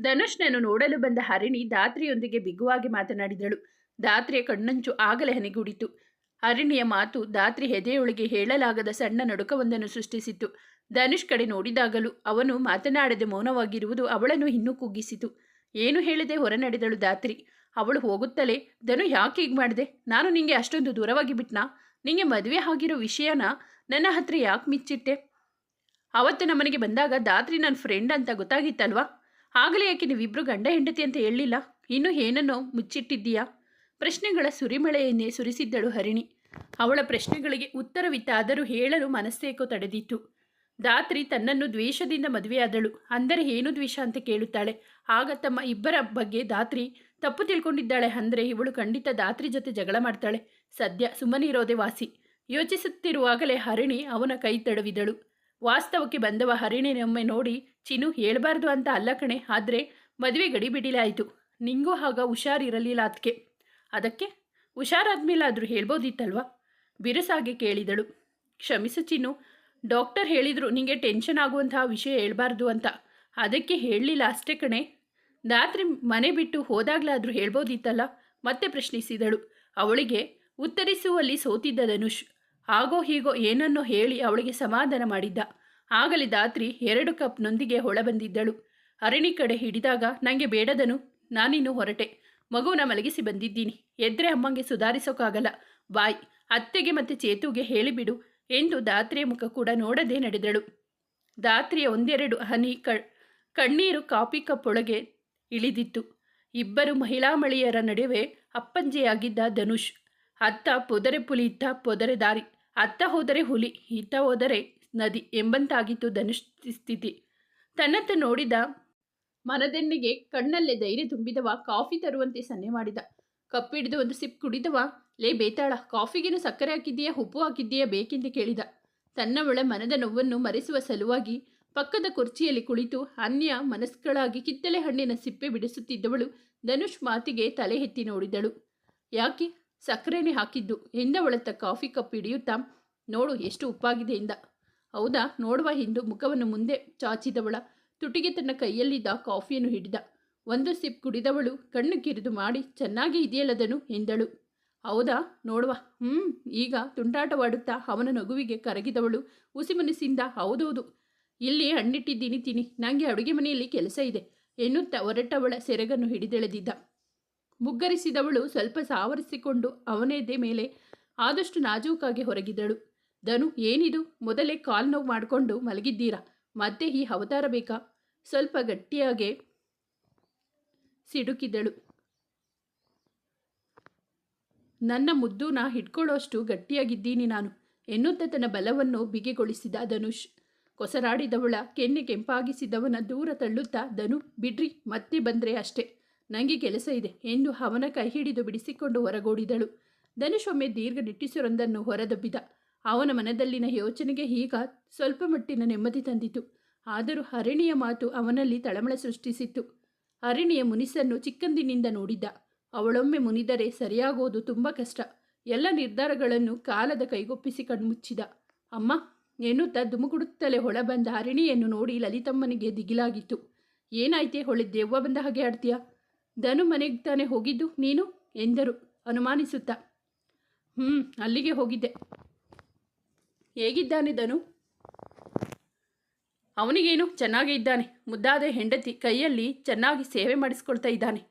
ಧನುಷ್ನನ್ನು ನೋಡಲು ಬಂದ ಹರಿಣಿ ದಾತ್ರಿಯೊಂದಿಗೆ ಬಿಗುವಾಗಿ ಮಾತನಾಡಿದಳು. ಧಾತ್ರಿಯ ಕಣ್ಣಂಚು ಆಗಲೇ ಹನಿಗೂಡಿತು. ಹರಿಣಿಯ ಮಾತು ದಾತ್ರಿ ಹೆದೆಯೊಳಗೆ ಹೇಳಲಾಗದ ಸಣ್ಣ ನಡುಕವೊಂದನ್ನು ಸೃಷ್ಟಿಸಿತು. ಧನುಷ್ ಕಡೆ ನೋಡಿದಾಗಲೂ ಅವನು ಮಾತನಾಡದೆ ಮೌನವಾಗಿರುವುದು ಅವಳನ್ನು ಇನ್ನೂ ಕುಗ್ಗಿಸಿತು. ಏನು ಹೇಳದೆ ಹೊರನಡೆದಳು ದಾತ್ರಿ ಅವಳು ಹೋಗುತ್ತಲೇ, ಧನು, ಯಾಕೆ ಹೀಗೆ ಮಾಡಿದೆ? ನಾನು ನಿಂಗೆ ಅಷ್ಟೊಂದು ದೂರವಾಗಿ ಬಿಟ್ನಾ? ನಿಂಗೆ ಮದುವೆ ಆಗಿರೋ ವಿಷಯನ? ನನ್ನ ಹತ್ರ ಯಾಕೆ ಮಿಚ್ಚಿಟ್ಟೆ? ಅವತ್ತು ನಮ್ಮನೆಗೆ ಬಂದಾಗ ದಾತ್ರಿ ನನ್ನ ಫ್ರೆಂಡ್ ಅಂತ ಗೊತ್ತಾಗಿತ್ತಲ್ವಾ? ಆಗಲೇ ಯಾಕೆ ನೀವಿಬ್ಬರು ಗಂಡ ಹೆಂಡತಿ ಅಂತ ಹೇಳಿಲ್ಲ ಇನ್ನೂ ಏನನ್ನೋ ಮುಚ್ಚಿಟ್ಟಿದ್ದೀಯಾ? ಪ್ರಶ್ನೆಗಳ ಸುರಿಮಳೆಯನ್ನೇ ಸುರಿಸಿದ್ದಳು ಹರಿಣಿ. ಅವಳ ಪ್ರಶ್ನೆಗಳಿಗೆ ಉತ್ತರವಿತ್ತಾದರೂ ಹೇಳಲು ಮನಸ್ಸೇಕೋ ತಡೆದಿತ್ತು. ದಾತ್ರಿ ತನ್ನನ್ನು ದ್ವೇಷದಿಂದ ಮದುವೆಯಾದಳು. ಅಂದರೆ ಏನು ದ್ವೇಷ ಅಂತ ಕೇಳುತ್ತಾಳೆ? ಆಗ ತಮ್ಮ ಇಬ್ಬರ ಬಗ್ಗೆ ದಾತ್ರಿ ತಪ್ಪು ತಿಳ್ಕೊಂಡಿದ್ದಾಳೆ ಅಂದರೆ ಇವಳು ಖಂಡಿತ ದಾತ್ರಿ ಜೊತೆ ಜಗಳ ಮಾಡ್ತಾಳೆ. ಸದ್ಯ ಸುಮ್ಮನಿರೋದೆ ವಾಸಿ. ಯೋಚಿಸುತ್ತಿರುವಾಗಲೇ ಹರಿಣಿ ಅವನ ಕೈ ತಡವಿದಳು. ವಾಸ್ತವಕ್ಕೆ ಬಂದವ ಹರಿಣಿನೊಮ್ಮೆ ನೋಡಿ, ಚಿನು ಹೇಳಬಾರ್ದು ಅಂತ ಅಲ್ಲ ಕಣೆ, ಆದರೆ ಮದುವೆ ಗಡಿಬಿಡಿಲಾಯಿತು ನಿಂಗೂ ಆಗ ಹುಷಾರಿರಲಿಲ್ಲ ಅದಕ್ಕೆ ಅದಕ್ಕೆ? ಹುಷಾರಾದ್ಮೇಲಾದರೂ ಹೇಳ್ಬೋದಿತ್ತಲ್ವಾ? ಬಿರುಸಾಗಿ ಕೇಳಿದಳು. ಕ್ಷಮಿಸು ಚಿನ್ನು ಡಾಕ್ಟರ್ ಹೇಳಿದರು ನಿಂಗೆ ಟೆನ್ಷನ್ ಆಗುವಂತಹ ವಿಷಯ ಹೇಳಬಾರ್ದು ಅಂತ. ಅದಕ್ಕೆ ಹೇಳಲಿಲ್ಲ ಅಷ್ಟೇ ಕಣೆ. ರಾತ್ರಿ ಮನೆ ಬಿಟ್ಟು ಹೋದಾಗಲಾದರೂ ಹೇಳ್ಬೋದಿತ್ತಲ್ಲ? ಮತ್ತೆ ಪ್ರಶ್ನಿಸಿದಳು. ಅವಳಿಗೆ, ಉತ್ತರಿಸುವಲ್ಲಿ ಸೋತಿದ್ದ ಧನುಷ್ ಹಾಗೋ ಹೀಗೋ ಏನನ್ನೋ ಹೇಳಿ ಅವಳಿಗೆ ಸಮಾಧಾನ ಮಾಡಿದ್ದ. ಆಗಲಿ ದಾತ್ರಿ, ಎರಡು ಕಪ್ನೊಂದಿಗೆ ಹೊಳಬಂದಿದ್ದಳು ಅರಣಿ ಕಡೆ ಹಿಡಿದಾಗ ನನಗೆ ಬೇಡದನು, ನಾನಿನ್ನು ಹೊರಟೆ. ಮಗುವನ ಮಲಗಿಸಿ ಬಂದಿದ್ದೀನಿ. ಎದ್ರೆ ಅಮ್ಮಂಗೆ ಸುಧಾರಿಸೋಕ್ಕಾಗಲ್ಲ ಬಾಯ್. ಅತ್ತೆಗೆ ಮತ್ತು ಚೇತುಗೆ ಹೇಳಿಬಿಡು ಎಂದು ದಾತ್ರಿಯ ಮುಖ ಕೂಡ ನೋಡದೆ ನಡೆದಳು. ದಾತ್ರಿಯ ಒಂದೆರಡು ಹನಿ ಕಣ್ಣೀರು ಕಾಫಿ ಕಪ್ಪೊಳಗೆ ಇಳಿದಿತ್ತು. ಇಬ್ಬರು ಮಹಿಳಾ ಮಳಿಯರ ನಡುವೆ ಅಪ್ಪಂಜೆಯಾಗಿದ್ದ ಧನುಷ್. ಅತ್ತ ಪೊದರೆ ಪುಲಿ ಇದ್ದ ಪೊದರೆ ದಾರಿ. ಅತ್ತ ಹೋದರೆ ಹುಲಿ, ಈತ ಹೋದರೆ ನದಿ ಎಂಬಂತಾಗಿತ್ತು ಧನುಷ್ ಸ್ಥಿತಿ. ತನ್ನತ್ತ ನೋಡಿದ ಮನದೆನ್ನಿಗೆ ಕಣ್ಣಲ್ಲೇ ಧೈರ್ಯ ತುಂಬಿದವ, ಕಾಫಿ ತರುವಂತೆ ಸನ್ನೆ ಮಾಡಿದ. ಕಪ್ಪಿಡಿದು ಒಂದು ಸಿಪ್ ಕುಡಿದವ, ಲೇ ಬೇತಾಳ, ಕಾಫಿಗೇನು ಸಕ್ಕರೆ ಹಾಕಿದ್ದೀಯಾ, ಉಪ್ಪು ಹಾಕಿದ್ದೀಯಾ ಬೇಕೆಂದು ಕೇಳಿದ. ತನ್ನವಳ ಮನದ ನೋವನ್ನು ಮರೆಸುವ ಸಲುವಾಗಿ ಪಕ್ಕದ ಕುರ್ಚಿಯಲ್ಲಿ ಕುಳಿತು ಅನ್ಯ ಮನಸ್ಕಳಾಗಿ ಕಿತ್ತಳೆ ಹಣ್ಣಿನ ಸಿಪ್ಪೆ ಬಿಡಿಸುತ್ತಿದ್ದವಳು ಧನುಷ್ ಮಾತಿಗೆ ತಲೆ ಎತ್ತಿ ನೋಡಿದಳು. ಯಾಕೆ? ಸಕ್ಕರೆನೇ ಹಾಕಿದ್ದು. ಎಂದವಳತ್ತ ಕಾಫಿ ಕಪ್ ಹಿಡಿಯುತ್ತಾ? ನೋಡು, ಎಷ್ಟು ಉಪ್ಪಾಗಿದೆ ಎಂದ ಹೌದಾ? ನೋಡುವ ಎಂದು ಮುಖವನ್ನು ಮುಂದೆ ಚಾಚಿದವಳ. ತುಟಿಗೆ ತನ್ನ ಕೈಯಲ್ಲಿದ್ದ ಕಾಫಿಯನ್ನು ಹಿಡಿದ. ಒಂದು ಸಿಪ್ ಕುಡಿದವಳು ಕಣ್ಣು ಕಿರಿದು ಮಾಡಿ, ಚೆನ್ನಾಗಿ ಇದೆಯಲ್ಲದನು ಎಂದಳು. ಹೌದಾ? ನೋಡುವ. ಹ್ಞೂ ಈಗ ತುಂಟಾಟವಾಡುತ್ತಾ ಅವನ ನಗುವಿಗೆ ಕರಗಿದವಳು ಉಸಿಮನಸ್ಸಿಂದ ಹೌದೌದು. ಇಲ್ಲಿ ಹಣ್ಣಿಟ್ಟಿದ್ದೀನಿ ತಿನಿ ನನಗೆ ಅಡುಗೆ ಮನೆಯಲ್ಲಿ ಕೆಲಸ ಇದೆ ಎನ್ನುತ್ತಾ ಹೊರಟವಳ ಸೆರಗನ್ನು ಹಿಡಿದೆಳೆದಿದ್ದ. ಮುಗ್ಗರಿಸಿದವಳು ಸ್ವಲ್ಪ ಸಾವರಿಸಿಕೊಂಡು ಅವನೇದೆ ಮೇಲೆ ಆದಷ್ಟು ನಾಜೂಕಾಗಿ ಹೊರಗಿದ್ದಳು. ಧನು, ಏನಿದು? ಮೊದಲೇ ಕಾಲ್ ನೋವು ಮಾಡಿಕೊಂಡು ಮಲಗಿದ್ದೀರಾ? ಮತ್ತೆ ಈ ಅವತಾರ ಬೇಕಾ? ಸ್ವಲ್ಪ ಗಟ್ಟಿಯಾಗೆ ಸಿಡುಕಿದಳು. ನನ್ನ ಮುದ್ದುನ ಹಿಡ್ಕೊಳ್ಳೋಷ್ಟು ಗಟ್ಟಿಯಾಗಿದ್ದೀನಿ ನಾನು. ಎನ್ನುತ್ತ ತನ್ನ ಬಲವನ್ನು ಬಿಗಿಗೊಳಿಸಿದ ಧನುಷ್. ಕೊಸರಾಡಿದವಳ ಕೆನ್ನೆ ಕೆಂಪಾಗಿಸಿದವನ ದೂರ ತಳ್ಳುತ್ತಾ, ಧನು, ಬಿಡ್ರಿ, ಮತ್ತೆ ಬಂದರೆ ಅಷ್ಟೇ. ನನಗೆ ಕೆಲಸ ಇದೆ ಎಂದು ಅವನ ಕೈ ಹಿಡಿದು ಬಿಡಿಸಿಕೊಂಡು ಹೊರಗೋಡಿದಳು. ಧನುಷ್ ಒಮ್ಮೆ ದೀರ್ಘ ನಿಟ್ಟಿಸುರೊಂದನ್ನು ಹೊರದಬ್ಬಿದ. ಅವನ ಮನದಲ್ಲಿನ ಯೋಚನೆಗೆ ಈಗ ಸ್ವಲ್ಪ ಮಟ್ಟಿನ ನೆಮ್ಮದಿ ತಂದಿತು. ಆದರೂ ಹರಿಣಿಯ ಮಾತು ಅವನಲ್ಲಿ ತಳಮಳ ಸೃಷ್ಟಿಸಿತ್ತು. ಹರಿಣಿಯ ಮುನಿಸನ್ನು ಚಿಕ್ಕಂದಿನಿಂದ ನೋಡಿದ್ದ. ಅವಳೊಮ್ಮೆ ಮುನಿದರೆ ಸರಿಯಾಗೋದು ತುಂಬ ಕಷ್ಟ. ಎಲ್ಲ ನಿರ್ಧಾರಗಳನ್ನು ಕಾಲದ ಕೈಗೊಪ್ಪಿಸಿ ಕಣ್ಮುಚ್ಚಿದ. ಅಮ್ಮ, ಎನ್ನುತ್ತಾ ದುಮುಗುಡುತ್ತಲೇ ಹೊಳ ಬಂದ ಹರಿಣಿಯನ್ನು ನೋಡಿ ಲಲಿತಮ್ಮನಿಗೆ ದಿಗಿಲಾಗಿತ್ತು. ಏನಾಯ್ತೆ ಹೊಳೆ ದೆವ್ವ ಬಂದ ಹಾಗೆ ಆಡ್ತೀಯಾ? ಧನು ಮನೆಗೆ ತಾನೇ ಹೋಗಿದ್ದು ನೀನು? ಎಂದರು, ಅನುಮಾನಿಸುತ್ತಾ. ಹ್ಞೂ ಅಲ್ಲಿಗೆ ಹೋಗಿದ್ದೆ. ಹೇಗಿದ್ದಾನೆ ಧನು? ಅವನಿಗೇನು? ಚೆನ್ನಾಗೇ ಇದ್ದಾನೆ. ಮುದ್ದಾದ ಹೆಂಡತಿ ಕೈಯಲ್ಲಿ ಚೆನ್ನಾಗಿ ಸೇವೆ ಮಾಡಿಸ್ಕೊಳ್ತಾ ಇದ್ದಾನೆ.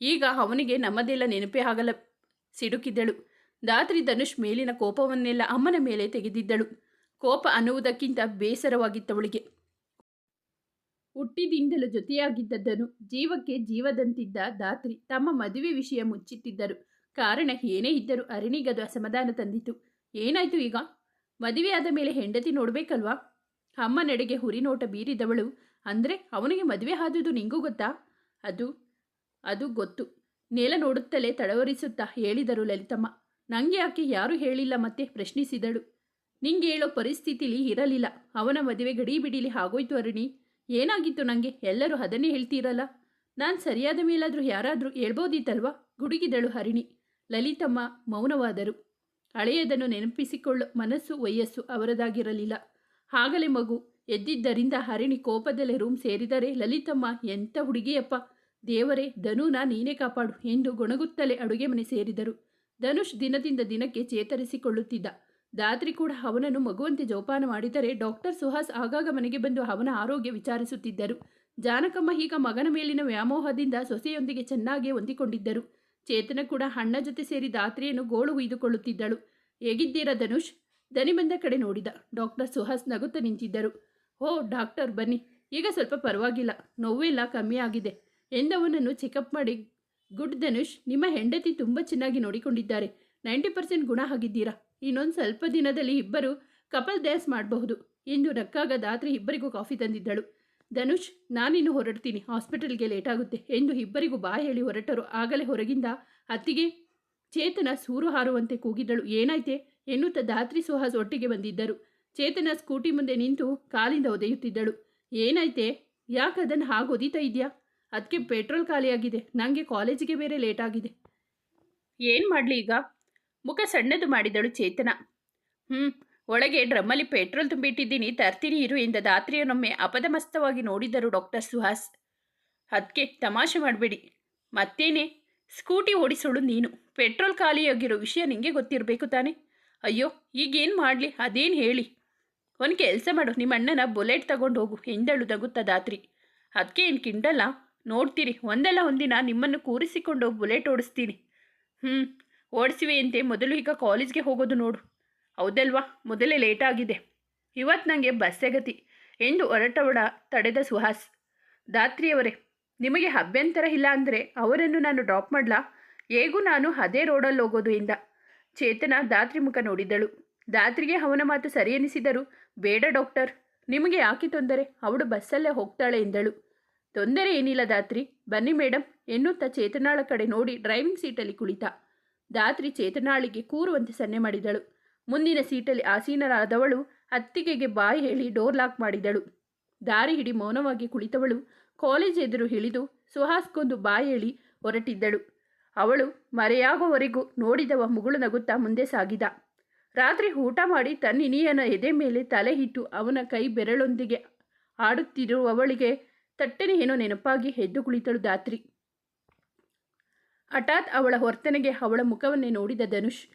ಈಗ ಅವನಿಗೆ ನಮ್ಮದೆಲ್ಲ ನೆನಪೇ ಆಗಲ್ಲ ಸಿಡುಕಿದ್ದಳು. ದಾತ್ರಿ ಧನುಷ್ ಮೇಲಿನ ಕೋಪವನ್ನೆಲ್ಲ ಅಮ್ಮನ ಮೇಲೆ ತೆಗೆದಿದ್ದಳು. ಕೋಪ ಅನ್ನುವುದಕ್ಕಿಂತ ಬೇಸರವಾಗಿತ್ತವಳಿಗೆ. ಹುಟ್ಟಿದಿಂದಲೂ ಜೊತೆಯಾಗಿದ್ದದ್ದನು ಜೀವಕ್ಕೆ ಜೀವದಂತಿದ್ದ ದಾತ್ರಿ ತಮ್ಮ ಮದುವೆ ವಿಷಯ ಮುಚ್ಚಿಟ್ಟಿದ್ದರು. ಕಾರಣ ಏನೇ ಇದ್ದರೂ ಅರಣಿಗದು ಅಸಮಾಧಾನ ತಂದಿತು. ಏನಾಯ್ತು ಈಗ? ಮದುವೆಯಾದ ಮೇಲೆ ಹೆಂಡತಿ ನೋಡಬೇಕಲ್ವಾ? ಅಮ್ಮ ನಡೆಗೆ ಹುರಿನೋಟ ಬೀರಿದವಳು. ಅಂದರೆ ಅವನಿಗೆ ಮದುವೆ ಆದುದು ನಿಂಗೂ ಗೊತ್ತಾ? ಅದು ಅದು ಗೊತ್ತು. ನೆಲ ನೋಡುತ್ತಲೇ ತಡವರಿಸುತ್ತಾ ಹೇಳಿದರು ಲಲಿತಮ್ಮ. ನನಗೆ ಯಾಕೆ ಯಾರೂ ಹೇಳಿಲ್ಲ ಮತ್ತೆ ಪ್ರಶ್ನಿಸಿದಳು. ನಿಂಗೆ ಹೇಳೋ ಪರಿಸ್ಥಿತಿಲಿ ಇರಲಿಲ್ಲ. ಅವನ ಮದುವೆ ಗಡಿ ಬಿಡಿಲಿ ಆಗೋಯ್ತು ಅರುಣಿ. ಏನಾಗಿತ್ತು ನನಗೆ ಎಲ್ಲರೂ ಅದನ್ನೇ ಹೇಳ್ತೀರಲ್ಲ? ನಾನು ಸರಿಯಾದ ಮೇಲಾದರೂ ಯಾರಾದರೂ ಹೇಳ್ಬೋದಿತ್ತಲ್ವಾ? ಗುಡುಗಿದಳು ಹರಿಣಿ. ಲಲಿತಮ್ಮ ಮೌನವಾದರು. ಹಳೆಯದನ್ನು ನೆನಪಿಸಿಕೊಳ್ಳೋ ಮನಸ್ಸು ವಯಸ್ಸು ಅವರದಾಗಿರಲಿಲ್ಲ. ಆಗಲೇ ಮಗು, ಎದ್ದಿದ್ದರಿಂದ ಹರಿಣಿ ಕೋಪದಲ್ಲೇ ರೂಮ್ ಸೇರಿದರೆ ಲಲಿತಮ್ಮ, ಎಂಥ ಹುಡುಗಿಯಪ್ಪ? ದೇವರೇ, ಧನುನ ನೀನೇ ಕಾಪಾಡು ಎಂದು ಗೊಣಗುತ್ತಲೇ ಅಡುಗೆ ಮನೆ ಸೇರಿದರು. ಧನುಷ್ ದಿನದಿಂದ ದಿನಕ್ಕೆ ಚೇತರಿಸಿಕೊಳ್ಳುತ್ತಿದ್ದ. ದಾತ್ರಿ ಕೂಡ ಅವನನ್ನು ಮಗುವಂತೆ ಜೋಪಾನ ಮಾಡಿದರೆ ಡಾಕ್ಟರ್ ಸುಹಾಸ್ ಆಗಾಗ ಮನೆಗೆ ಬಂದು ಅವನ ಆರೋಗ್ಯ ವಿಚಾರಿಸುತ್ತಿದ್ದರು. ಜಾನಕಮ್ಮ ಈಗ ಮಗನ ಮೇಲಿನ ವ್ಯಾಮೋಹದಿಂದ ಸೊಸೆಯೊಂದಿಗೆ ಚೆನ್ನಾಗಿ ಹೊಂದಿಕೊಂಡಿದ್ದರು. ಚೇತನ ಕೂಡ ಅಣ್ಣ ಜೊತೆ ಸೇರಿ ದಾತ್ರಿಯನ್ನು ಗೋಳು ಹುಯ್ದುಕೊಳ್ಳುತ್ತಿದ್ದಳು ಹೇಗಿದ್ದೀರಾ ಧನುಷ್? ದನಿ ಬಂದ ಕಡೆ ನೋಡಿದ. ಡಾಕ್ಟರ್ ಸುಹಾಸ್ ನಗುತ್ತಾ ನಿಂತಿದ್ದರು. ಓ, ಡಾಕ್ಟರ್ ಬನ್ನಿ. ಈಗ ಸ್ವಲ್ಪ ಪರವಾಗಿಲ್ಲ. ನೋವೆಲ್ಲ ಕಮ್ಮಿ ಆಗಿದೆ. ಎಂದವನನ್ನು ಚೆಕಪ್ ಮಾಡಿ, ಗುಡ್ ಧನುಷ್, ನಿಮ್ಮ ಹೆಂಡತಿ ತುಂಬ ಚೆನ್ನಾಗಿ ನೋಡಿಕೊಂಡಿದ್ದಾರೆ. ನೈಂಟಿ ಪರ್ಸೆಂಟ್ ಗುಣ ಆಗಿದ್ದೀರಾ? ಇನ್ನೊಂದು ಸ್ವಲ್ಪ ದಿನದಲ್ಲಿ ಇಬ್ಬರು ಕಪಲ್ ಡ್ಯಾನ್ಸ್ ಮಾಡಬಹುದು. ಎಂದು ನಕ್ಕಾಗ ದಾತ್ರಿ ಇಬ್ಬರಿಗೂ ಕಾಫಿ ತಂದಿದ್ದಳು. ಧನುಷ್, ನಾನಿನ್ನು ಹೊರಡ್ತೀನಿ. ಹಾಸ್ಪಿಟಲ್ಗೆ ಲೇಟ್ ಆಗುತ್ತೆ ಎಂದು ಇಬ್ಬರಿಗೂ ಬಾಯಿ ಹೇಳಿ ಹೊರಟರು. ಆಗಲೇ ಹೊರಗಿಂದ ಅತ್ತಿಗೆ ಚೇತನ ಸೂರು ಹಾರುವಂತೆ ಕೂಗಿದ್ದಳು. ಏನಾಯ್ತೆ? ಎನ್ನುತ್ತಾ ದಾತ್ರಿ ಸುಹಾಸ್ ಒಟ್ಟಿಗೆ ಬಂದಿದ್ದರು. ಚೇತನ ಸ್ಕೂಟಿ ಮುಂದೆ ನಿಂತು ಕಾಲಿಂದ ಒದೆಯುತ್ತಿದ್ದಳು. ಏನಾಯ್ತೆ? ಯಾಕೆ ಅದನ್ನು ಹಾಗೆ ಒದಿತಾ ಇದೆಯಾ? ಅದಕ್ಕೆ ಪೆಟ್ರೋಲ್ ಖಾಲಿಯಾಗಿದೆ. ನನಗೆ ಕಾಲೇಜಿಗೆ ಬೇರೆ ಲೇಟ್ ಆಗಿದೆ ಏನು ಮಾಡಲಿ ಈಗ? ಮುಖ ಸಣ್ಣದು ಮಾಡಿದಳು ಚೇತನ. ಹ್ಞೂ ಒಳಗೆ ಡ್ರಮ್ಮಲ್ಲಿ ಪೆಟ್ರೋಲ್ ತುಂಬಿಟ್ಟಿದ್ದೀನಿ, ತರ್ತೀನಿ ಇರು ಎಂದ ದಾತ್ರಿಯನ್ನೊಮ್ಮೆ ಅಪದಮಸ್ತವಾಗಿ ನೋಡಿದರು ಡಾಕ್ಟರ್ ಸುಹಾಸ್. ಅದಕ್ಕೆ ತಮಾಷೆ ಮಾಡಬೇಡಿ. ಮತ್ತೇನೆ? ಸ್ಕೂಟಿ ಓಡಿಸೋಳು ನೀನು. ಪೆಟ್ರೋಲ್ ಖಾಲಿಯಾಗಿರೋ ವಿಷಯ ನಿಮಗೆ ಗೊತ್ತಿರಬೇಕು ತಾನೆ? ಅಯ್ಯೋ, ಈಗೇನು ಮಾಡಲಿ? ಅದೇನು ಹೇಳಿ? ಒಂದು ಕೆಲಸ ಮಾಡು ನಿಮ್ಮ ಅಣ್ಣನ ಬುಲೆಟ್ ತಗೊಂಡು ಹೋಗು ಎಂದಳು ದಗುತ್ತ ದಾತ್ರಿ. ಅದಕ್ಕೆ ಏನು ಕಿಂಡಲ್ಲ ನೋಡ್ತೀರಿ, ಒಂದಲ್ಲ ಒಂದಿನ ನಿಮ್ಮನ್ನು ಕೂರಿಸಿಕೊಂಡು ಬುಲೆಟ್ ಓಡಿಸ್ತೀನಿ. ಹ್ಞೂ ಓಡಿಸಿವೆಯಂತೆ ಮೊದಲು ಈಗ ಕಾಲೇಜ್ಗೆ ಹೋಗೋದು ನೋಡು. ಹೌದಲ್ವಾ? ಮೊದಲೇ ಲೇಟ್ ಆಗಿದೆ. ಇವತ್ತು ನನಗೆ ಬಸ್ಸೆ ಗತಿ ಎಂದು ಹೊರಟವಡ ತಡೆದ ಸುಹಾಸ್. ದಾತ್ರಿಯವರೇ ನಿಮಗೆ ಅಭ್ಯಂತರ ಇಲ್ಲ ಅಂದರೆ ಅವರನ್ನು ನಾನು ಡ್ರಾಪ್ ಮಾಡಲಾ? ಹೇಗೂ ನಾನು ಅದೇ ರೋಡಲ್ಲಿ ಹೋಗೋದು ಎಂದ ಚೇತನ ದಾತ್ರಿ ಮುಖ ನೋಡಿದಳು. ದಾತ್ರಿಗೆ ಅವನ ಮಾತು ಸರಿ ಎನಿಸಿದರು ಬೇಡ ಡಾಕ್ಟರ್, ನಿಮಗೆ ಯಾಕೆ ತೊಂದರೆ? ಅವಳು ಬಸ್ಸಲ್ಲೇ ಹೋಗ್ತಾಳೆ ಎಂದಳು. ತೊಂದರೆ ಏನಿಲ್ಲ ದಾತ್ರಿ ಬನ್ನಿ ಮೇಡಮ್ ಎನ್ನುತ್ತಾ ಚೇತನಾಳ ಕಡೆ ನೋಡಿ ಡ್ರೈವಿಂಗ್ ಸೀಟಲ್ಲಿ ಕುಳಿತ. ದಾತ್ರಿ ಚೇತನಾಳಿಗೆ ಕೂರುವಂತೆ ಸನ್ನೆ ಮಾಡಿದಳು. ಮುಂದಿನ ಸೀಟಲ್ಲಿ ಆಸೀನರಾದವಳು ಅತ್ತಿಗೆಗೆ ಬಾಯಿ ಹೇಳಿ ಡೋರ್ ಲಾಕ್ ಮಾಡಿದಳು. ದಾರಿ ಹಿಡಿ ಮೌನವಾಗಿ ಕುಳಿತವಳು ಕಾಲೇಜ್ ಎದುರು ಹಿಳಿದು ಸುಹಾಸ್ಗೊಂದು ಬಾಯಿ ಹೇಳಿ ಹೊರಟಿದ್ದಳು. ಅವಳು ಮರೆಯಾಗುವವರೆಗೂ ನೋಡಿದವ ಮುಗುಳು ನಗುತ್ತಾ ಮುಂದೆ ಸಾಗಿದ. ರಾತ್ರಿ ಊಟ ಮಾಡಿ ತನ್ನಿನಿಯನ ಎದೆ ಮೇಲೆ ತಲೆ ಇಟ್ಟು ಅವನ ಕೈ ಬೆರಳೊಂದಿಗೆ ಆಡುತ್ತಿರುವವಳಿಗೆ ತಟ್ಟನೆ ಏನೋ ನೆನಪಾಗಿ ಹೆದ್ದು ಕುಳಿತಳು ದಾತ್ರಿ. ಹಠಾತ್ ಅವಳ ವರ್ತನೆಗೆ ಅವಳ ಮುಖವನ್ನೇ ನೋಡಿದ ಧನುಷ್,